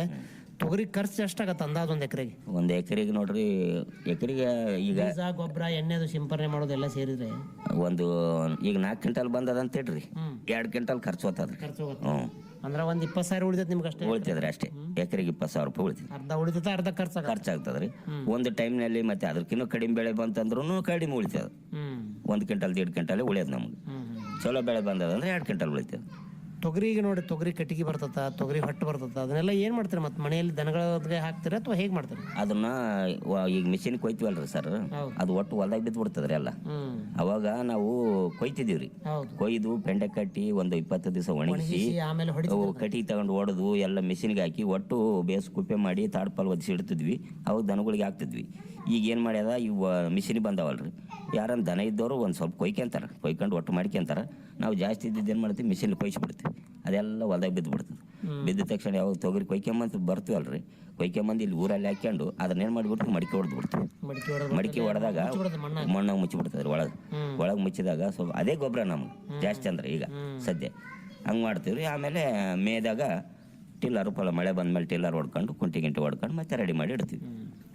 ತೊಗರಿ ಖರ್ಚು ಎಷ್ಟಾಗತ್ತೆ ಅಂದಾಜು ಒಂದು ಎಕರೆಗೆ? ಒಂದು ಎಕರೆಗೆ ನೋಡ್ರಿ ಎಕರೆಗೆ ಈಗ ಬೀಜ ಗೊಬ್ಬರ ಎಣ್ಣೆದು ಸಿಂಪರಣೆ ಮಾಡೋದೆಲ್ಲ ಸೇರಿದ್ರೆ? ಒಂದು ಈಗ ನಾಲ್ಕು ಕ್ವಿಂಟಲ್ ಬಂದದ ಅಂತ ಹೇಳ್ರಿ ಎರಡು ಕ್ವಿಂಟಲ್ ಖರ್ಚು ಹೋಗ್ತದ್ರಿ. ಖರ್ಚು ಹೋಗುತ್ತೆ. ಹ್ಞೂ ಅಂದ್ರೆ ಒಂದು ಇಪ್ಪತ್ತು ಸಾವಿರ ಉಳಿತೈತೆ ನಿಮ್ಗೆ ಅಷ್ಟೇ? ಉಳಿತದ್ರಿ ಅಷ್ಟೇ. ಎಕರೆಗೆ ಇಪ್ಪತ್ತು ಸಾವಿರ ರೂಪಾಯಿ ಉಳಿತದೆ ಅರ್ಧ ಉಳಿತೈತೆ ಅರ್ಧ ಖರ್ಚು ಖರ್ಚಾಗ್ತದ್ರಿ. ಒಂದು ಟೈಮ್ನಲ್ಲಿ ಮತ್ತೆ ಅದಕ್ಕಿಂತ ಕಡಿಮೆ ಬೆಳೆ ಬಂತಂದ್ರೂ ಕಡಿಮೆ ಉಳಿತದ. ಹ್ಮ್. ಒಂದು ಕ್ವಿಂಟಲ್ ದೇಡ್ ಕ್ವಿಂಟಲ್ ಉಳಿಯೋದು ನಮ್ಗೆ. ಹ್ಮ್ ಹ್ಮ್. ಚಲೋ ಬೆಳೆ ಬಂದದಂದ್ರೆ ಎರಡು ಕ್ವಿಂಟಲ್ ಉಳಿತದೆ ತೊಗರಿಗೆ ನೋಡಿ ತೊಗರಿ ಕಟ್ಟಿಗೆ ಬರ್ತದ ತೊಗರಿ ಹೊಟ್ಟು ಬರ್ತದ ಅದನ್ನೆಲ್ಲ ಏನು ಮಾಡ್ತೀರಿ ಮತ್ತೆ ಮನೆಯಲ್ಲಿ ದನಗಳ ಹಾಕ್ತೀರಾ ಅಥವಾ ಹೇಗೆ ಮಾಡ್ತೀರಿ? ಅದನ್ನ ವ- ಈಗ ಮಿಷಿನ್ ಕೊಯ್ತೀವಲ್ರಿ ಸರ್ ಹೌದು. ಅದು ಒಟ್ಟು ಹೊಲ್ದಾಗ ಬಿದ್ದು ಬಿಡ್ತದ್ರಿ ಎಲ್ಲ. ಹ್ಮ್. ಅವಾಗ ನಾವು ಕೊಯ್ತಿದೀವ್ರಿ ಹೌದು. ಕೊಯ್ದು ಪೆಂಡೆ ಕಟ್ಟಿ ಒಂದು ಇಪ್ಪತ್ತು ದಿವಸ ಒಣಗಿಸಿ ಆಮೇಲೆ ಹೊಡಿ ಅವು ಕಟಿ ತಗೊಂಡು ಹೊಡೆದು ಎಲ್ಲ ಮಿಷಿನ್ಗೆ ಹಾಕಿ ಒಟ್ಟು ಬೇಸ್ ಕುಪ್ಪೆ ಮಾಡಿ ತಾಡ್ಪಾಲ್ ಒದಿಸಿ ಇಡ್ತಿದ್ವಿ. ಅವಾಗ ದನಗಳಿಗೆ ಹಾಕ್ತಿದ್ವಿ. ಈಗ ಏನು ಮಾಡ್ಯದ ಇವ ಮಿಷಿನ್ ಬಂದವಲ್ರಿ. ಯಾರನ್ನ ದನ ಇದ್ದವರು ಒಂದ್ ಸ್ವಲ್ಪ ಕೊಯ್ಕೆಂತಾರ ಕೊಯ್ಕೊಂಡು ಒಟ್ಟು ಮಾಡ್ಕೊಂತಾರೆ. ನಾವು ಜಾಸ್ತಿ ಇದ್ದಿದ್ದು ಏನು ಮಾಡ್ತೀವಿ? ಮಿಷಿನ್ ಕೊಯ್ಸಿಬಿಡ್ತೀವಿ ಅದೆಲ್ಲ ಹೊಲ್ದಾಗ ಬಿದ್ದು ಬಿಡ್ತದೆ. ಬಿದ್ದ ತಕ್ಷಣ ಯಾವಾಗ ತೊಗರಿ ಕೊಯ್ಕೊಂಬಂತ ಬರ್ತೀವಲ್ರಿ? ಕೊಯ್ಕೊಂಬಂದು ಇಲ್ಲಿ ಊರಲ್ಲಿ ಹಾಕ್ಕೊಂಡು ಅದನ್ನೇನು ಮಾಡಿಬಿಡ್ತೀವಿ? ಮಡಿಕೆ ಹೊಡೆದು ಬಿಡ್ತೀವಿ. ಮಡಿಕೆ ಹೊಡೆದಾಗ ಮಣ್ಣಾಗ. ಮುಚ್ಚಿಬಿಡ್ತದ್ರಿ ಒಳಗೆ. ಒಳಗೆ ಮುಚ್ಚಿದಾಗ ಸ್ವಲ್ಪ ಅದೇ ಗೊಬ್ಬರ ನಮ್ಗೆ ಜಾಸ್ತಿ ಅಂದ್ರೆ ಈಗ ಸದ್ಯ. ಹಂಗೆ ಮಾಡ್ತೀವ್ರಿ. ಆಮೇಲೆ ಮೇದಾಗ ಟಿಲ್ಲರ್ ಫಲ ಮಳೆ ಬಂದ್ಮೇಲೆ ಟಿಲ್ಲರ್ ಹೊಡ್ಕೊಂಡು ಕುಂಟಿ ಗಿಂಟಿ ಹೊಡ್ಕೊಂಡು ಮತ್ತೆ ರೆಡಿ ಮಾಡಿ ಇಡ್ತೀವಿ.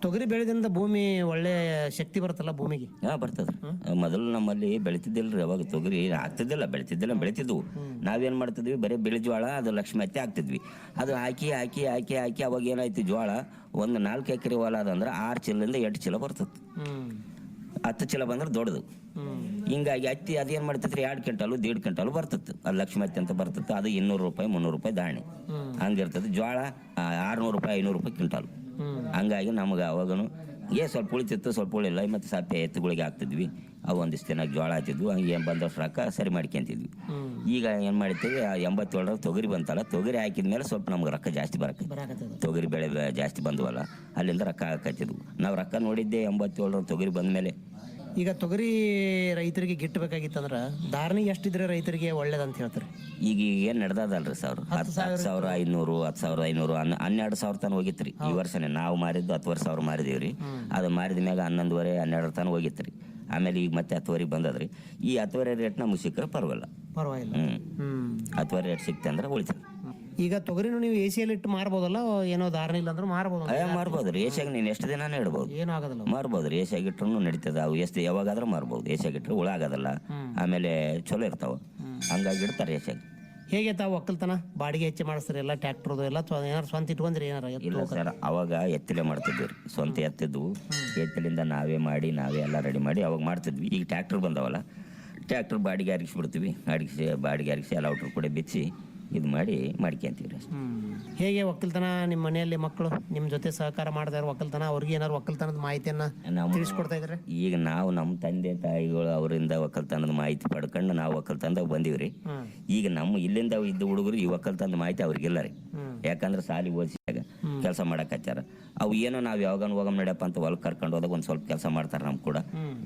ತೊಗರಿ ಬೆಳೆದಿಂದ ಭೂಮಿ ಒಳ್ಳೆ ಶಕ್ತಿ ಬರುತ್ತಲ್ಲ ಭೂಮಿಗೆ? ಹಾ, ಬರ್ತದ. ಮೊದಲು ನಮ್ಮಲ್ಲಿ ಬೆಳಿತಿದ್ದಿಲ್ರಿ, ಅವಾಗ ತೊಗರಿ ಆಗ್ತಿದ್ದಿಲ್ಲ, ಬೆಳಿತಿದ್ದಿಲ್ಲ, ಬೆಳಿತಿದ್ವು. ನಾವೇನು ಮಾಡ್ತಿದ್ವಿ? ಬರೀ ಬಿಳಿ ಜೋಳ ಅದು ಲಕ್ಷ್ಮಿ ಹತ್ತಿ ಹಾಕ್ತಿದ್ವಿ. ಅದು ಹಾಕಿ ಹಾಕಿ ಹಾಕಿ ಹಾಕಿ, ಅವಾಗ ಏನಾಯ್ತು ಜೋಳ ಒಂದು ನಾಲ್ಕು ಎಕರೆ ಹೊಲ ಅದಂದ್ರೆ ಆರು ಚೀಲದಿಂದ ಎಂಟು ಚೀಲ ಬರ್ತದೆ. ಹತ್ತು ಚೀಲ ಬಂದ್ರೆ ದೊಡ್ಡದು. ಹಿಂಗಾಗಿ ಹತ್ತಿ ಅದೇನು ಮಾಡ್ತೈತ್ರಿ ಎರಡು ಕ್ವಿಂಟಲು, ದೇಡ್ ಕ್ವಿಂಟಲು ಬರ್ತಿತ್ತು ಅದು ಲಕ್ಷ್ಮಿ ಹತ್ತಿ ಅಂತ ಬರ್ತಿತ್ತು ಅದು ಇನ್ನೂರು ರೂಪಾಯಿ, ಮುನ್ನೂರು ರೂಪಾಯಿ ದಾಣಿ. ಹಂಗಿರ್ತದೆ. ಜೋಳ ಆರುನೂರು ರೂಪಾಯಿ, ಐನೂರು ರೂಪಾಯಿ ಕ್ವಿಂಟಲ್. ಹಂಗಾಗಿ ನಮಗೆ ಅವಾಗನು ಏ ಸ್ವಲ್ಪ ಉಳಿತಿತ್ತು ಸ್ವಲ್ಪ ಉಳಿಲ್ಲ ಮತ್ತು ಸಪ್ಪೆ ಎತ್ತುಗಳಿಗೆ ಹಾಕ್ತಿದ್ವಿ. ಅವು ಒಂದಿಷ್ಟು ದಿನ ಜೋಳ ಹಾಕಿದ್ವು ಹಂಗೆ ಏನು ಬಂದಷ್ಟು ರೊಕ್ಕ ಸರಿ ಮಾಡ್ಕೊಂತಿದ್ವಿ. ಈಗ ಏನು ಮಾಡ್ತೀವಿ ಆ ಎಂಬತ್ತೇಳರ ತೊಗರಿ ಬಂತಲ್ಲ ತೊಗರಿ ಹಾಕಿದ ಮೇಲೆ ಸ್ವಲ್ಪ ನಮ್ಗೆ ರೊಕ್ಕ ಜಾಸ್ತಿ ಬರಕ್ಕೆ ತೊಗರಿ ಬೆಳೆ ಜಾಸ್ತಿ ಬಂದವಲ್ಲ ಅಲ್ಲಿಂದ ರೊಕ್ಕ ಹಾಕತ್ತಿದ್ವು. ನಾವು ರೊಕ್ಕ ನೋಡಿದ್ದೆ ಎಂಬತ್ತೇಳರ ತೊಗರಿ ಬಂದ ಮೇಲೆ ಈಗ ತೊಗರಿ ರೈತರಿಗೆ ಗಿಟ್ಟಬೇಕಾಗಿತ್ತಂದ್ರ ಧಾರಣೆ ಎಷ್ಟಿದ್ರೆ ರೈತರಿಗೆ ಒಳ್ಳೇದಂತ ಹೇಳ್ತಾರೆ? ಈಗ ಏನು ನಡೆದದಲ್ರಿ ಸಾವಿರ ಹತ್ತು ಸಾವಿರ ಐನೂರು ಹತ್ತು ಸಾವಿರ ಐನೂರು ಹನ್ನ ಹನ್ನೆರಡು ಸಾವಿರ ತನಕ ಹೋಗಿತ್ತು ರೀ ಈ ವರ್ಷನೇ. ನಾವು ಮಾರಿದ್ದು ಹತ್ತುವರೆ ಸಾವಿರ ಮಾರಿದೀವಿ ರೀ ಅದು ಮಾರಿದ ಮ್ಯಾಗ ಹನ್ನೊಂದುವರೆ ಹನ್ನೆರಡು ತನಕ ಹೋಗಿತ್ತು ರೀ ಆಮೇಲೆ ಈಗ ಮತ್ತೆ ಹತ್ತುವರೆಗೆ ಬಂದದ್ರಿ. ಈ ಹತ್ತುವರೆ ರೇಟ್ ನಮ್ಗೆ ಸಿಕ್ಕರೆ ಪರವಾಗಿಲ್ಲ. ಪರವಾಗಿಲ್ಲ ಹ್ಮ್. ಹತ್ತುವರೆ ರೇಟ್ ಸಿಕ್ತಂದ್ರೆ ಉಳಿತದೆ. ಈಗ ತೊಗರಿನು ನೀವು ಎ ಸಿಯಲ್ಲಿ ಇಟ್ಟು ಮಾರ್ಬೋದಲ್ಲ? ಏನೋ ಧಾರಣೆ ಇಲ್ಲ ಅಂದ್ರೆ ಮಾರ್ಬೋದು ಅಯ್ಯ ಮಾರ್ಬೋದು ರೀ. ಏಷ್ಯಾಗ ನೀನು ಎಷ್ಟು ದಿನಾನೇ ಇಡ್ಬೋದು. ಏನೂ ಆಗೋದಿಲ್ಲ ಮಾರ್ಬೋದು ರೀ. ಏಷ್ಯಾಗ ಇಟ್ರು ನಡೀತದೆ. ಅವು ಎಷ್ಟು ಯಾವಾಗಾದ್ರೂ ಮಾರ್ಬೋದು. ಏಷ್ಯಾಗ ಇಟ್ಟರೆ ಹುಳ ಆಗೋದಲ್ಲ. ಆಮೇಲೆ ಚಲೋ ಇರ್ತಾವ. ಹಂಗಾಗಿ ಇಡ್ತಾರೆ ಏಷ್ಯಾಗ ಹೇಗೆ ತಾವು ಒಕ್ಕಲ್ತನ? ಬಾಡಿಗೆ ಹೆಚ್ಚು ಮಾಡಿಸ್ತಾರೆ? ಎಲ್ಲ ಟ್ಯಾಕ್ಟ್ರದು ಎಲ್ಲ ಏನಾರು ಸ್ವಂತ ಇಟ್ಕೊಂಡ್ರಿ ಏನಾರ ಇಲ್ಲ ಸರ್ ಅವಾಗ ಎತ್ತಲೆ ಮಾಡ್ತಿದ್ವಿ ರೀ. ಸ್ವಂತ ಎತ್ತಿದ್ವು ಎತ್ತಲಿಂದ ನಾವೇ ಮಾಡಿ ನಾವೇ ಎಲ್ಲ ರೆಡಿ ಮಾಡಿ ಅವಾಗ ಮಾಡ್ತಿದ್ವಿ. ಈಗ ಟ್ಯಾಕ್ಟರ್ ಬಂದವಲ್ಲ. ಟ್ಯಾಕ್ಟರ್ ಬಾಡಿಗೆ ಅರಿಗಿಸ್ಬಿಡ್ತೀವಿ ಅರಿಗಿಸಿ ಬಾಡಿಗೆ ಅರಿಗಿಸಿ ಎಲ್ಲ ಔಟ್ರ್ ಕೂಡ ಬಿಚ್ಚಿ. ಇದು ಮಾಡಿ ಮಾಡ್ಕೊಂತೀವಿ ರೀ ಅಷ್ಟೇ. ಹೇಗೆ ಒಕ್ಕಲ್ತನ ನಿಮ್ಮ ಮನೆಯಲ್ಲಿ ಮಕ್ಕಳು ನಿಮ್ಮ ಜೊತೆ ಸಹಕಾರ ಮಾಡ್ತಾರೆ ಒಕ್ಕಲ್ತನ ಅವ್ರಿಗೆ ಏನಾದ್ರು ಒಕ್ಕಲ್ತನದ ಮಾಹಿತಿಯನ್ನ ತಿಳಿಸ್ಕೊಡ್ತಾ ಇದ್ರೆ? ಈಗ ನಾವು ನಮ್ಮ ತಂದೆ ತಾಯಿಗಳು ಅವರಿಂದ ಒಕ್ಕಲ್ತನದ ಮಾಹಿತಿ ಪಡ್ಕೊಂಡು ನಾವು ಒಕ್ಕಲ್ತನದಾಗ ಬಂದೀವಿ ರೀ ಈಗ ನಮ್ಮ ಇಲ್ಲಿಂದ ಇದ್ದ ಹುಡುಗರು ಈ ಒಕ್ಕಲ್ತನದ ಮಾಹಿತಿ ಅವ್ರಿಗಿಲ್ಲ ರೀ. ಯಾಕಂದ್ರೆ ಸಾಲಿ ಓದಿಸಿದಾಗ ಕೆಲಸ ಹಚ್ಚಾರ ಅವು ಏನೋ ನಾವು ಯಾವಾಗ ಹೋಗಮ್ ನಡೆಯಪ್ಪ ಅಂತ ಹೊಲಕ್ಕೆ ಕರ್ಕೊಂಡು ಹೋದಾಗ ಒಂದ್ ಸ್ವಲ್ಪ ಕೆಲಸ ಮಾಡ್ತಾರ ನಮ್ ಕೂಡ.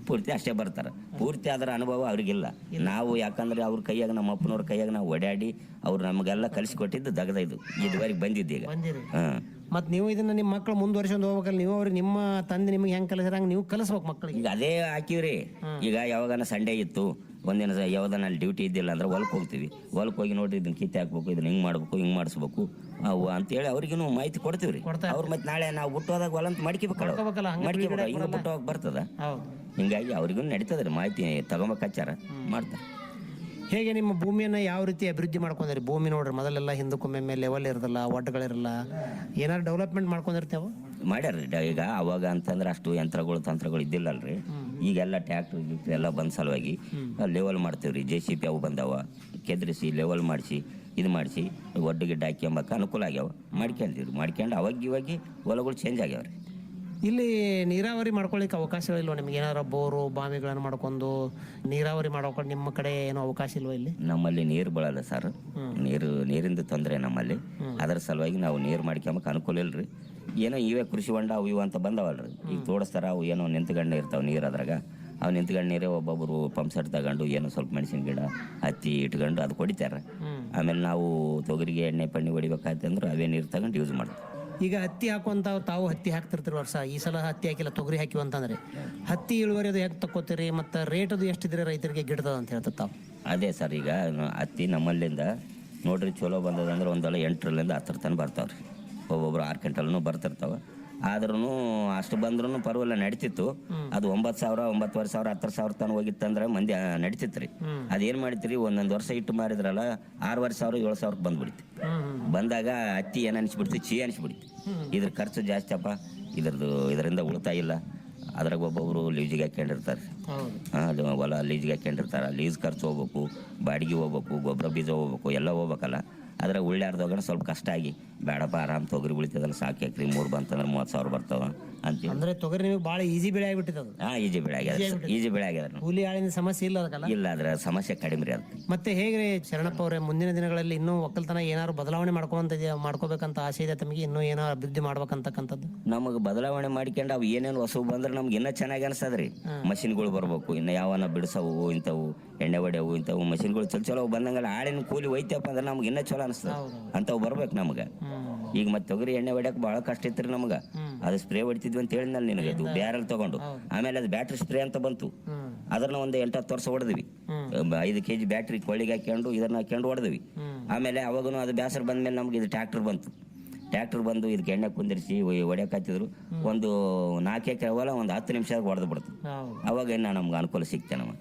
ಪೂರ್ತಿ ಅಷ್ಟೇ ಬರ್ತಾರ. ಪೂರ್ತಿ ಅದರ ಅನುಭವ ಅವ್ರಿಗಿಲ್ಲ. ನಾವು ಯಾಕಂದ್ರೆ ಅವ್ರ ಕೈಯಾಗ ನಮ್ಮ ಅಪ್ಪನವ್ರ ಕೈಯಾಗ ನಾವು ಓಡಾಡಿ ಅವ್ರು ನಮಗೆಲ್ಲ ಕಲಿಸ್ಕೊಟ್ಟಿದ್ದು ದಗದ ಇದು ಇದುವರೆಗೆ ಬಂದಿದ್ದೀಗ ಹಾಂ. ಮತ್ತು ನೀವು ಇದನ್ನ ನಿಮ್ಮ ಮಕ್ಕಳು ಮುಂದುವರ್ಸ್ಕೊಂಡು ಹೋಗ್ಬೇಕಲ್ಲ ನೀವು ಅವ್ರಿಗೆ ನಿಮ್ಮ ತಂದೆ ನಿಮಗೆ ಹೆಂಗೆ ಕಲಿಸಿರಂಗೆ ನೀವು ಕಲಿಸ್ಬೇಕು ಮಕ್ಕಳಿಗೆ ಈಗ ಅದೇ ಹಾಕಿವ್ರಿ. ಈಗ ಯಾವಾಗನ ಸಂಡೇ ಇತ್ತು. ಒಂದಿನ ಸ- ಯಾವ್ದನ ಅಲ್ಲಿ ಡ್ಯೂಟಿ ಇದ್ದಿಲ್ಲ ಅಂದ್ರೆ ಹೊಲಕ್ಕೆ ಹೋಗ್ತೀವಿ. ಹೊಲಕ್ಕೆ ಹೋಗಿ ನೋಡ್ರಿ ಇದನ್ನ ಕಿತ್ತೆ ಹಾಕ್ಬೇಕು ಇದನ್ನ ಹಿಂಗೆ ಮಾಡ್ಬೇಕು ಹಿಂಗೆ ಮಾಡಿಸ್ಬೇಕು. ಅವು ಅಂತೇಳಿ ಅವ್ರಿಗೂ ಮಾಹಿತಿ ಕೊಡ್ತೀವಿ ರೀ ಅವ್ರು ಮತ್ತೆ ನಾಳೆ ನಾವು ಹುಟ್ಟೋದಾಗ ಹೊಲ ಅಂತ ಮಡ್ಕಿಬೇಕಲ್ಲ ಮಡ್ಕಿಬೇಕು ಹಿಂಗೆ ಬರಲ್ಲ. ಬರ್ತದ. ಹಿಂಗಾಗಿ ಅವ್ರಿಗೂ ನಡೀತದ್ರಿ ರೀ ಮಾಹಿತಿ ತಗೊಂಬೇಕಾಚಾರ ಮಾಡ್ತಾರೆ. ಹೇಗೆ ನಿಮ್ಮ ಭೂಮಿಯನ್ನು ಯಾವ ರೀತಿ ಅಭಿವೃದ್ಧಿ ಮಾಡ್ಕೊಂಡ್ರಿ? ಭೂಮಿ ನೋಡ್ರಿ ಮೊದಲೆಲ್ಲ ಹಿಂದಕ್ಕೊಮ್ಮೆ ಲೆವೆಲ್ ಇರೋದಿಲ್ಲ ಒಡ್ಗಳಿರಲ್ಲ ಏನಾರು ಡೆವಲಪ್ಮೆಂಟ್ ಮಾಡ್ಕೊಂಡಿರ್ತೇವೆ? ಮಾಡ್ಯಾರ ಈಗ ಅವಾಗ ಅಂತಂದ್ರೆ ಅಷ್ಟು ಯಂತ್ರಗಳು ತಂತ್ರಗಳು ಇದ್ದಿಲ್ಲಲ್ರಿ. ಈಗೆಲ್ಲ ಟ್ಯಾಕ್ಟ್ರ್ ಗಿಕ್ಟ್ರ್ ಎಲ್ಲ ಬಂದ ಸಲುವಾಗಿ ಲೆವೆಲ್ ಮಾಡ್ತೀವ್ರಿ. ಜೆ ಸಿ ಪಿ ಅವು ಬಂದಾವ. ಕೆದ್ರಿಸಿ ಲೆವೆಲ್ ಮಾಡಿಸಿ ಇದು ಮಾಡಿಸಿ ಒಡ್ಡು ಗಿಡ್ಡ ಹಾಕ್ಯಂಬಕ್ಕೆ ಅನುಕೂಲ ಆಗ್ಯಾವ. ಮಾಡ್ಕೊಂತೀವ್ರಿ ಮಾಡ್ಕೊಂಡು ಅವಾಗ ಇವಾಗಿ ಹೊಲಗಳು ಚೇಂಜ್ ಆಗ್ಯಾವ್ರಿ. ಇಲ್ಲಿ ನೀರಾವರಿ ಮಾಡ್ಕೊಳ್ಳಿಕ್ಕೆ ಅವಕಾಶಗಳಿಲ್ವ ನಿಮ್ಗೆ? ಏನಾರ ಬೋರು ಬಾವಿಗಳನ್ನು ಮಾಡ್ಕೊಂಡು ನೀರಾವರಿ ಮಾಡ್ಕೊಂಡು ನಿಮ್ಮ ಕಡೆ ಏನೋ ಅವಕಾಶ ಇಲ್ವಾ ಇಲ್ಲಿ? ನಮ್ಮಲ್ಲಿ ನೀರು ಬಳಲ್ಲ ಸರ್. ನೀರು ನೀರಿಂದ ತೊಂದರೆ ನಮ್ಮಲ್ಲಿ. ಅದರ ಸಲುವಾಗಿ ನಾವು ನೀರು ಮಾಡ್ಕೊಂಬಕ್ಕೆ ಅನುಕೂಲ ಇಲ್ರಿ. ಏನೋ ಇವೇ ಕೃಷಿ ಹೊಂಡ ಅವು ಇವು ಅಂತ ಬಂದವಲ್ರಿ. ಈಗ ತೋಡಿಸ್ತಾರ ಅವು ಏನೋ ನಿಂತ್ಗಂಡು ಇರ್ತಾವೆ ನೀರು ಅದ್ರಾಗ. ಅವು ನಿಂತ್ಗಂಡು ನೀರೇ ಒಬ್ಬೊಬ್ಬರು ಪಂಪ್ ಸೆಟ್ ತಗೊಂಡು ಏನೋ ಸ್ವಲ್ಪ ಮೆಣಸಿನ ಗಿಡ ಹತ್ತಿ ಇಟ್ಕೊಂಡು ಅದು ಕೊಡಿತಾರೆ. ಆಮೇಲೆ ನಾವು ತೊಗರಿಗೆ ಎಣ್ಣೆ ಪಣ್ಣೆ ಹೊಡಿಬೇಕಾಯ್ತಂದ್ರೆ ಅವೇ ನೀರು ತಗೊಂಡು ಯೂಸ್ ಮಾಡ್ತೀವಿ. ಈಗ ಹತ್ತಿ ಹಾಕುವಂತ ತಾವು ಹತ್ತಿ ಹಾಕ್ತಿರ್ತೀರಿ ವರ್ಷ? ಈ ಸಲ ಹತ್ತಿ ಹಾಕಿಲ್ಲ ತೊಗರಿ ಹಾಕಿವ ಅಂತಂದ್ರೆ. ಹತ್ತಿ ಇಳುವರಿ ಅದು ಹೆಂಗೆ ತಕ್ಕೋತೀರಿ ಮತ್ತು ರೇಟ್ ಅದು ಎಷ್ಟಿದ್ರೆ ರೈತರಿಗೆ ಗಿಡದ ಅಂತ ಹೇಳ್ತಾರೆ ತಾವು. ಅದೇ ಸರ್ ಈಗ ಹತ್ತಿ ನಮ್ಮಲ್ಲಿಂದ ನೋಡ್ರಿ ಚಲೋ ಬಂದದಂದ್ರೆ ಒಂದಲ್ಲ ಎಂಟರಲ್ಲಿಂದ ಹತ್ತರ ತನಕ ಬರ್ತಾವ್ರಿ. ಒಬ್ಬೊಬ್ರು ಆರು ಕ್ವಿಂಟಲ್ನು ಬರ್ತಿರ್ತಾವೆ. ಆದ್ರೂ ಅಷ್ಟು ಬಂದ್ರೂ ಪರವಾಗಿಲ್ಲ ನಡೀತಿತ್ತು. ಅದು ಒಂಬತ್ತು ಸಾವಿರ ಒಂಬತ್ತುವರೆ ಸಾವಿರ ಹತ್ತರ ಸಾವಿರ ತನಕ ಹೋಗಿತ್ತಂದ್ರೆ ಮಂದಿ ನಡೀತಿತ್ತು ರೀ. ಅದೇನು ಮಾಡ್ತೀರಿ ಒಂದೊಂದು ವರ್ಷ ಇಟ್ಟು ಮಾರಿದ್ರಲ್ಲ ಆರೂವರೆ ಸಾವಿರ ಏಳು ಸಾವಿರಕ್ಕೆ ಬಂದ್ಬಿಡ್ತಿ. ಬಂದಾಗ ಅತ್ತಿ ಏನು ಅನಿಸ್ಬಿಡ್ತಿ ಚೀ ಅನಿಸ್ಬಿಡ್ತಿ. ಇದ್ರ ಖರ್ಚು ಜಾಸ್ತಿ ಅಪ್ಪ. ಇದ್ರದ್ದು ಇದರಿಂದ ಉಳಿತಾಯ ಇಲ್ಲ. ಅದ್ರಾಗ ಒಬ್ಬೊಬ್ರು ಲೀಜಿಗೆ ಹಾಕೊಂಡಿರ್ತಾರೆ ಅದು ಹೊಲ ಲೀಸಿಗೆ ಹಾಕೊಂಡಿರ್ತಾರೆ ಲೀಸ್ ಖರ್ಚು ಹೋಗ್ಬೇಕು ಬಾಡಿಗೆ ಹೋಗ್ಬೇಕು ಗೊಬ್ಬರ ಬೀಜ ಹೋಗ್ಬೇಕು ಎಲ್ಲ ಹೋಗ್ಬೇಕಲ್ಲ. ಅದ್ರಾಗ ಉಳ್ಳಾರ್ದೋಗಣ ಸ್ವಲ್ಪ ಕಷ್ಟ ಆಗಿ, ಬೇಡಪ್ಪ ಆರಾಮ್ ತೊಗರಿ ಉಳಿತದಲ್ಲ ಸಾಕು ಎಕ್ರಿ, ಮೂರು ಬಂತಂದ್ರೆ ಮೂವತ್ತು ಸಾವಿರ ಬರ್ತಾವ ಅಂದ್ರೆ ತೊಗರಿ ನಿಮಗೆ ಬಹಳ ಈಜಿ ಬೆಳೆ ಆಗಿಬಿಟ್ಟಿದೆ ಅದು. ಆ ಈಜಿ ಬೆಳೆ ಆಗ್ಯದ. ಈಜಿ ಬೆಳೆ ಆಗ್ಯದ ನೋಡಿ. ಕೂಲಿ ಆಳಿನ ಸಮಸ್ಯೆ ಇಲ್ಲ ಅದಕ್ಕಲ್ಲ? ಇಲ್ಲ ಅದ್ರ ಸಮಸ್ಯೆ ಕಡಿಮೆ ರೀ ಅದಕ್ಕೆ ಮತ್ತೆ ಹೇಗೆ ಶರಣಪ್ಪ ಅವರೇ ಮುಂದಿನ ದಿನಗಳಲ್ಲಿ ಇನ್ನೂ ಒಕ್ಕಲ್ತನ ಏನಾದ್ರು ಬದಲಾವಣೆ ಮಾಡ್ಕೊಂತ ಮಾಡ್ಕೋಬೇಕಂತ ಆಸೆ ಇದೆ ತಮಗೆ? ಇನ್ನೂ ಏನೋ ಅಭಿವೃದ್ಧಿ ಮಾಡ್ಬೇಕಂತಕ್ಕಂಥದ್ದು? ನಮಗೆ ಬದಲಾವಣೆ ಮಾಡ್ಕೊಂಡು ಅವು ಏನೇನು ಹೊಸವು ಬಂದ್ರೆ ನಮ್ಗೆ ಇನ್ನೂ ಚೆನ್ನಾಗಿ ಅನಿಸ್ತದ್ರಿ ಮಷಿನ್ಗಳು ಬರ್ಬೇಕು. ಇನ್ನು ಯಾವನ ಬಿಡಿಸವು ಇಂಥವು ಎಣ್ಣೆ ಹೊಡೆಯವು ಇಂಥವು ಮಷಿನ್ಗಳು ಚಲೋ ಚಲೋ ಬಂದಂಗಲ್ಲ ಆಳಿನ ಕೂಲಿ ಒಯ್ತಪ್ಪ ಅಂದ್ರೆ ನಮ್ಗೆ ಇನ್ನೂ ಚಲೋ ಅನಿಸ್ತದೆ. ಅಂಥವು ಬರ್ಬೇಕು ನಮ್ಗೆ. ಈಗ ಮತ್ತೆ ತೊಗರಿ ಎಣ್ಣೆ ಹೊಡ್ಯಕ್ಕೆ ಬಹಳ ಕಷ್ಟ ಇತ್ತು ನಮ್ಗೆ. ಅದು ಸ್ಪ್ರೇ ಹೊಡಿತಿದ್ವಿ ಅಂತ ಹೇಳಿದ್ನಲ್ಲ ನಿನಗೆ ಅದು ಬ್ಯಾರಲ್ ತಗೊಂಡು. ಆಮೇಲೆ ಅದು ಬ್ಯಾಟ್ರಿ ಸ್ಪ್ರೇ ಅಂತ ಬಂತು. ಅದನ್ನ ಒಂದು ಎಂಟು ಹತ್ತು ವರ್ಷ ಹೊಡೆದ್ವಿ. ಐದು ಕೆ ಜಿ ಬ್ಯಾಟ್ರಿ ಕೊಳ್ಳಿಗೆ ಹಾಕೊಂಡು ಇದನ್ನ ಹಾಕೊಂಡು ಹೊಡೆದ್ವಿ. ಆಮೇಲೆ ಅವಾಗೂ ಅದು ಬ್ಯಾಸರ ಬಂದ ಮೇಲೆ ನಮ್ಗೆ ಇದು ಟ್ರ್ಯಾಕ್ಟರ್ ಬಂತು. ಟ್ರ್ಯಾಕ್ಟರ್ ಬಂದು ಇದಕ್ಕೆ ಎಣ್ಣೆ ಕುಂದಿರಿಸಿ ಹೊಡ್ಯಕ್ಕೆ ಹತ್ತಿದ್ರು ಒಂದು ನಾಲ್ಕು ಎಕರೆ ಹೊಲ ಒಂದು ಹತ್ತು ನಿಮಿಷ ಹೊಡೆದು ಬಿಡ್ತು. ಅವಾಗ ಇನ್ನ ನಮ್ಗೆ ಅನುಕೂಲ ಸಿಗ್ತೆ ನಮ್ಮ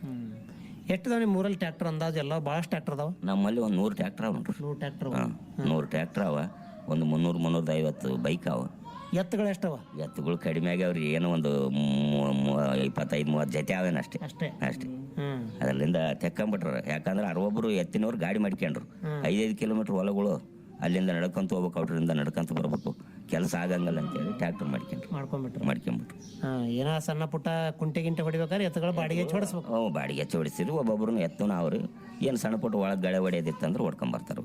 ಎಷ್ಟು ಅದಾವ ನಿಮ್ಮ ಊರಲ್ಲಿ ಟ್ರ್ಯಾಕ್ಟರ್ ಅಂದಾಜು ಎಲ್ಲ? ಭಾಳಷ್ಟು ಟ್ರ್ಯಾಕ್ಟರ್ ಅದಾವ? ನಮ್ಮಲ್ಲಿ ಒಂದು ನೂರು ಟ್ರ್ಯಾಕ್ಟರ್ ಅವ ನೂರು ಟ್ರ್ಯಾಕ್ಟರ್ ನೂರು ಟ್ರ್ಯಾಕ್ಟರ್ ಅವ. ಒಂದು ಮುನ್ನೂರು ಮುನ್ನೂರ ಐವತ್ತು ಬೈಕ್ ಅವ. ಎತ್ತುಗಳು ಎಷ್ಟವ? ಎತ್ತುಗಳು ಕಡಿಮೆ ಆಗ್ಯಾವ್ರಿ ಏನೋ ಒಂದು ಇಪ್ಪತ್ತೈದು ಮೂವತ್ತು ಜೊತೆ ಅವೇನ ಅಷ್ಟೇ. ಅಷ್ಟೇ. ಅಷ್ಟೇ. ಅದರಿಂದ ತೆಕ್ಕಂಬಿಟ್ರ. ಯಾಕಂದ್ರೆ ಅರವೊಬ್ಬರು ಎತ್ತಿನವ್ರು ಗಾಡಿ ಮಾಡ್ಕೊಂಡ್ರು. ಐದೈದು ಕಿಲೋಮೀಟ್ರ್ ಹೊಲಗಳು ಅಲ್ಲಿಂದ ನಡ್ಕೊಂತ ಹೋಗ್ಬೇಕು ಅವ್ರಿಂದ ನಡ್ಕೊಂತ ಬರ್ಬೇಕು. ಕೆಲಸ ಆಗಂಗಲ್ಲ ಅಂತೇಳಿ ಟ್ರ್ಯಾಕ್ಟರ್ ಮಾಡ್ಕೊಂಡ್ರು. ಮಾಡ್ಕೊಂಡ್ಬಿಟ್ರು ಮಾಡ್ಕೊಂಬಿಟ್ರು. ಹಾಂ ಏನೋ ಸಣ್ಣ ಪುಟ್ಟ ಕುಂಟೆ ಗಿಂಟೆ ಹೊಡಿಬೇಕಾದ್ರೆ ಎತ್ತುಗಳು ಬಾಡಿಗೆ ಹೊಡಿಸ್ಬೇಕು ಹ್ಞೂ ಬಾಡಿಗೆ ಹೊಡಿಸಿದ್ರು ಒಬ್ಬೊಬ್ರು ಎತ್ತನ ಅವ್ರು. ಏನು ಸಣ್ಣ ಪುಟ್ಟ ಒಳಗೆ ಗಳೆ ಹೊಡೆಯೋದಿತ್ತಂದ್ರೆ ಹೊಡ್ಕೊಂಬರ್ತಾರೆ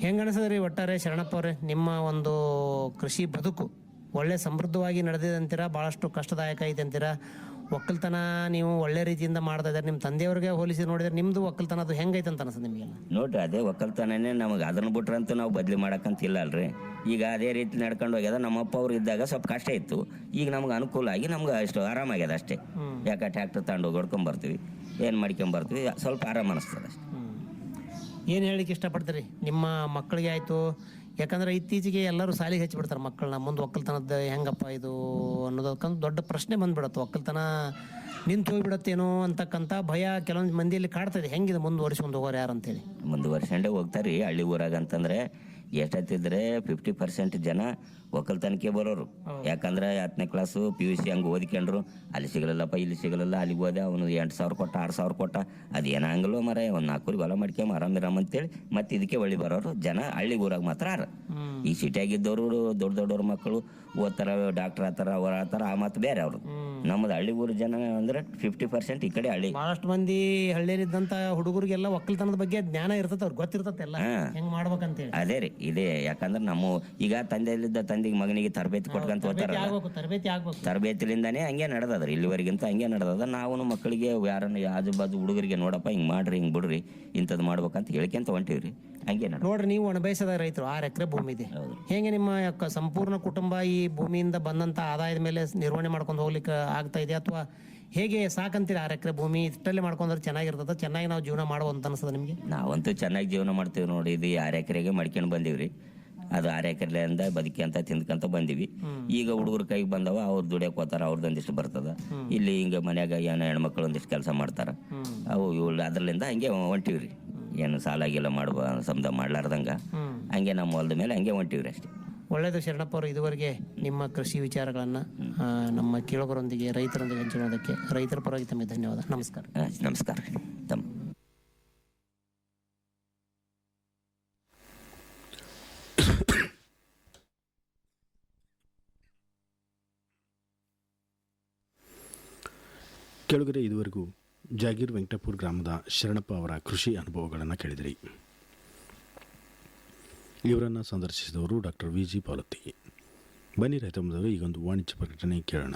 ಹೆಂಗೆ ಒಟ್ಟಾರೆ ಶರಣಪ್ಪ ಅವರೇ ನಿಮ್ಮ ಒಂದು ಕೃಷಿ ಬದುಕು ಒಳ್ಳೆ ಸಮೃದ್ಧವಾಗಿ ನಡೆದಿದೆ ಅಂತೀರಾ? ಭಾಳಷ್ಟು ಕಷ್ಟದಾಯಕ ಐತೆ ಅಂತೀರಾ? ಒಕ್ಕಲ್ತನ ನೀವು ಒಳ್ಳೆ ರೀತಿಯಿಂದ ಮಾಡ್ತಾ ಇದ್ದಾರೆ. ನಿಮ್ಮ ತಂದೆಯವ್ರಿಗೆ ಹೋಲಿಸಿ ನೋಡಿದ್ರೆ ನಿಮ್ಮದು ಒಕ್ಕಲ್ತನ ಅದು ಹೆಂಗೈತೆ ಅಂತ ಅನಿಸ್ತದೆ ನಿಮಗೆಲ್ಲ? ನೋಡ್ರಿ ಅದೇ ಒಕ್ಕಲ್ತನನೇ ನಮಗೆ. ಅದನ್ನ ಬಿಟ್ರಂತೂ ನಾವು ಬದಲಿ ಮಾಡಕ್ಕಂತಿಲ್ಲ ಅಲ್ರಿ. ಈಗ ಅದೇ ರೀತಿ ನಡ್ಕೊಂಡು ಹೋಗ್ಯದ. ನಮ್ಮಪ್ಪ ಅವ್ರು ಇದ್ದಾಗ ಸ್ವಲ್ಪ ಕಷ್ಟ ಇತ್ತು. ಈಗ ನಮ್ಗೆ ಅನುಕೂಲ ಆಗಿ ನಮ್ಗೆ ಅಷ್ಟು ಆರಾಮಾಗ್ಯದ ಅಷ್ಟೇ. ಯಾಕೆ ಟ್ಯಾಕ್ಟರ್ ತಗೊಂಡು ಹೊಡ್ಕೊಂಡ್ ಬರ್ತೀವಿ ಏನು ಮಾಡ್ಕೊಂಬರ್ತೀವಿ? ಸ್ವಲ್ಪ ಆರಾಮ ಅನಿಸ್ತದೆ ಅಷ್ಟೇ. ಏನು ಹೇಳಿಕ್ಕೆ ಇಷ್ಟಪಡ್ತೀರಿ? ನಿಮ್ಮ ಮಕ್ಕಳಿಗೆ ಆಯಿತು. ಯಾಕಂದ್ರೆ ಇತ್ತೀಚೆಗೆ ಎಲ್ಲರೂ ಸಾಲಿಗೆ ಹಚ್ಚಿಬಿಡ್ತಾರೆ ಮಕ್ಕಳನ್ನ. ಮುಂದೆ ಒಕ್ಕಲ್ತನದ ಹೆಂಗಪ್ಪ ಇದು ಅನ್ನೋದಕ್ಕಂತ ದೊಡ್ಡ ಪ್ರಶ್ನೆ ಬಂದ್ಬಿಡತ್ತೆ. ಒಕ್ಕಲ್ತನ ನಿಂತು ಹೋಗ್ಬಿಡತ್ತೇನೋ ಅಂತಕ್ಕಂಥ ಭಯ ಕೆಲವೊಂದು ಮಂದಿಯಲ್ಲಿ ಕಾಡ್ತದೆ ಹೆಂಗಿದೆ ಮುಂದುವರಿಸ್ಕೊಂಡು ಹೋಗೋರು ಯಾರು ಅಂತೇಳಿ ಮುಂದುವರ್ಸ್ಕೊಂಡೇ ಹೋಗ್ತಾರೆ ಹಳ್ಳಿ ಊರಾಗ ಅಂತಂದ್ರೆ ಎಷ್ಟೊತ್ತಿದ್ರೆ ಫಿಫ್ಟಿ ಪರ್ಸೆಂಟ್ ಜನ ಒಕ್ಕಲ್ತನಕ್ಕೆ ಬರೋರು. ಯಾಕಂದ್ರೆ ಹತ್ತನೇ ಕ್ಲಾಸು ಪಿ ಯು ಸಿ ಹಂಗೆ ಓದ್ಕೊಂಡ್ರು. ಅಲ್ಲಿ ಸಿಗಲಿಲ್ಲಪ್ಪ ಇಲ್ಲಿ ಸಿಗಲಿಲ್ಲ ಅಲ್ಲಿಗೆ ಹೋದೆ ಅವನು ಎಂಟು ಸಾವಿರ ಕೊಟ್ಟ ಆರು ಸಾವಿರ ಕೊಟ್ಟ. ಅದು ಏನಾಗಲ್ಲೋ ಮರ ಒಂದು ನಾಲ್ಕೂರಿಗೆ ಹೊಲ ಮಾಡ್ಕೊಂಬ ಇರಾಮ್ ಅಂತೇಳಿ ಮತ್ತೆ ಇದಕ್ಕೆ ಒಳ್ಳಿ ಬರೋರು ಜನ ಹಳ್ಳಿ ಊರಾಗ ಮಾತ್ರ ಆರ. ಈ ಸಿಟಿಯಾಗಿದ್ದವರು ದೊಡ್ಡ ದೊಡ್ಡವ್ರ ಮಕ್ಕಳು ಓದ್ತಾರ ಡಾಕ್ಟರ್ ಆತಾರ ಅವ್ರ ಆತಾರ ಆ ಮಾತು ಬೇರೆ ಅವರು ನಮ್ಮದು ಹಳ್ಳಿ ಊರು ಜನ ಅಂದ್ರೆ ಫಿಫ್ಟಿ ಪರ್ಸೆಂಟ್ ಈ ಕಡೆ ಹಳ್ಳಿ. ಬಹಳಷ್ಟು ಮಂದಿ ಹಳ್ಳಿಯಲ್ಲಿದ್ದಂಥ ಹುಡುಗರಿಗೆಲ್ಲ ಒಕ್ಕಲ್ತನದ ಬಗ್ಗೆ ಜ್ಞಾನ ಇರ್ತದೆ ಅವ್ರು ಗೊತ್ತಿರ್ತದೆ ಎಲ್ಲ. ಹೆಂಗ್ ಮಾಡ್ಬೇಕಂತೇಳಿ. ಅದೇ ರೀ. ಇದೆ ಯಾಕಂದ್ರೆ ನಮ್ಮ ಈಗ ತಂದೆಯಲ್ಲಿದ್ದ ತಂದೆಗೆ ಮಗನಿಗೆ ತರಬೇತಿ ಕೊಟ್ಕೊಂತ ಹೋಗ್ತಾರ ತರಬೇತಿಲಿಂದಾನೆ ತರಬೇತಿ ಆಗ್ಬೇಕು. ತರಬೇತಿಲಿಂದಾನೇ ಹಂಗೆ ನಡೆದದ್ರಿ ಇಲ್ಲಿವರೆಗಿಂತ ಹಂಗೆ ನಡೆದದ. ನಾವು ಮಕ್ಕಳಿಗೆ ಯಾರನ್ನ ಆಜು ಬಾಜು ಹುಡುಗರಿಗೆ ನೋಡಪ್ಪ ಹಿಂಗೆ ಮಾಡ್ರಿ ಹಿಂಗೆ ಬಿಡ್ರಿ ಇಂಥದ್ ಮಾಡ್ಬೇಕಂತ ಹೇಳ್ಕೊಂತ ಹೊಂಟಿವ್ರಿ. ಹಂಗೆ ನಡ ನೋಡ್ರಿ ನೀವು ಅಣಬಯಸದ ರೈತರು ಆರು ಎಕರೆ ಭೂಮಿ ಇದೆ. ಹೆಂಗೆ ನಿಮ್ಮ ಸಂಪೂರ್ಣ ಕುಟುಂಬ ಈ ಭೂಮಿಯಿಂದ ಬಂದಂತ ಆದಾಯದ ಮೇಲೆ ನಿರ್ವಹಣೆ ಮಾಡ್ಕೊಂಡು ಹೋಗ್ಲಿಕ್ಕೆ ಆಗ್ತಾ ಇದೆ ಅಥವಾ ಹೇಗೆ ಸಾಕಂತೀರಿ ಆರು ಎಕರೆ ಭೂಮಿ ಇಷ್ಟಲ್ಲೇ ಮಾಡ್ಕೊಂಡ್ರೆ ಚೆನ್ನಾಗಿರ್ತದ ಚೆನ್ನಾಗಿ ನಾವು ಜೀವನ ಮಾಡುವಂತ ಅನ್ಸದ ನಿಮಗೆ? ನಾವಂತೂ ಚೆನ್ನಾಗಿ ಜೀವನ ಮಾಡ್ತೀವಿ ನೋಡಿ ಇದು ಆರು ಎಕರೆಗೆ ಮಡ್ಕೊಂಡು ಬಂದೀವ್ರಿ. ಅದು ಆರು ಎಕರೆಯಿಂದ ಬದುಕಂತ ತಿಂದ್ಕಂತ ಬಂದಿವಿ. ಈಗ ಹುಡುಗರ ಕೈಗೆ ಬಂದವ ಅವ್ರು ದುಡಿಯಕ್ಕೆ ಹೋತಾರ ಅವ್ರದ್ದು ಒಂದಿಷ್ಟು ಬರ್ತದ. ಇಲ್ಲಿ ಹಿಂಗೆ ಮನ್ಯಾಗ ಏನೋ ಹೆಣ್ಮಕ್ಳು ಒಂದಿಷ್ಟು ಕೆಲಸ ಮಾಡ್ತಾರ. ಅವು ಇವು ಅದ್ರಲ್ಲಿಂದ ಹಂಗೆ ಹೊಂಟಿವ್ರಿ. ಏನು ಸಾಲ ಗೀಲ ಮಾಡುವ ಸಮದ ಮಾಡ್ಲಾರ್ದಂಗ. ಹಂಗೆ ನಮ್ಮ ಹೊಲದ ಮೇಲೆ ಹಂಗೆ ಹೊಂಟಿವ್ರಿ ಅಷ್ಟೇ. ಒಳ್ಳೆಯದು ಶರಣಪ್ಪ ಅವರು ಇದುವರೆಗೆ ನಿಮ್ಮ ಕೃಷಿ ವಿಚಾರಗಳನ್ನು ನಮ್ಮ ಕೇಳುಗರೊಂದಿಗೆ ರೈತರೊಂದಿಗೆ ಹಂಚಿಕೊಳ್ಳೋದಕ್ಕೆ ರೈತರ ಪರವಾಗಿ ತಮಗೆ ಧನ್ಯವಾದ. ನಮಸ್ಕಾರ. ನಮಸ್ಕಾರ. ತಮ್ಮ ಕೆಳಗರೆ ಇದುವರೆಗೂ ಜಾಗೀರ್ ವೆಂಕಟಪುರ ಗ್ರಾಮದ ಶರಣಪ್ಪ ಅವರ ಕೃಷಿ ಅನುಭವಗಳನ್ನು ಕೇಳಿದಿರಿ. ಇವರನ್ನು ಸಂದರ್ಶಿಸಿದವರು ಡಾಕ್ಟರ್ ವಿ ಜಿ ಪಾಲತಿ ಬನ್ನಿ ರೈತ ಬಂದವರು ಈಗೊಂದು ವಾಣಿಜ್ಯ ಪ್ರಕಟಣೆ ಕೇಳೋಣ.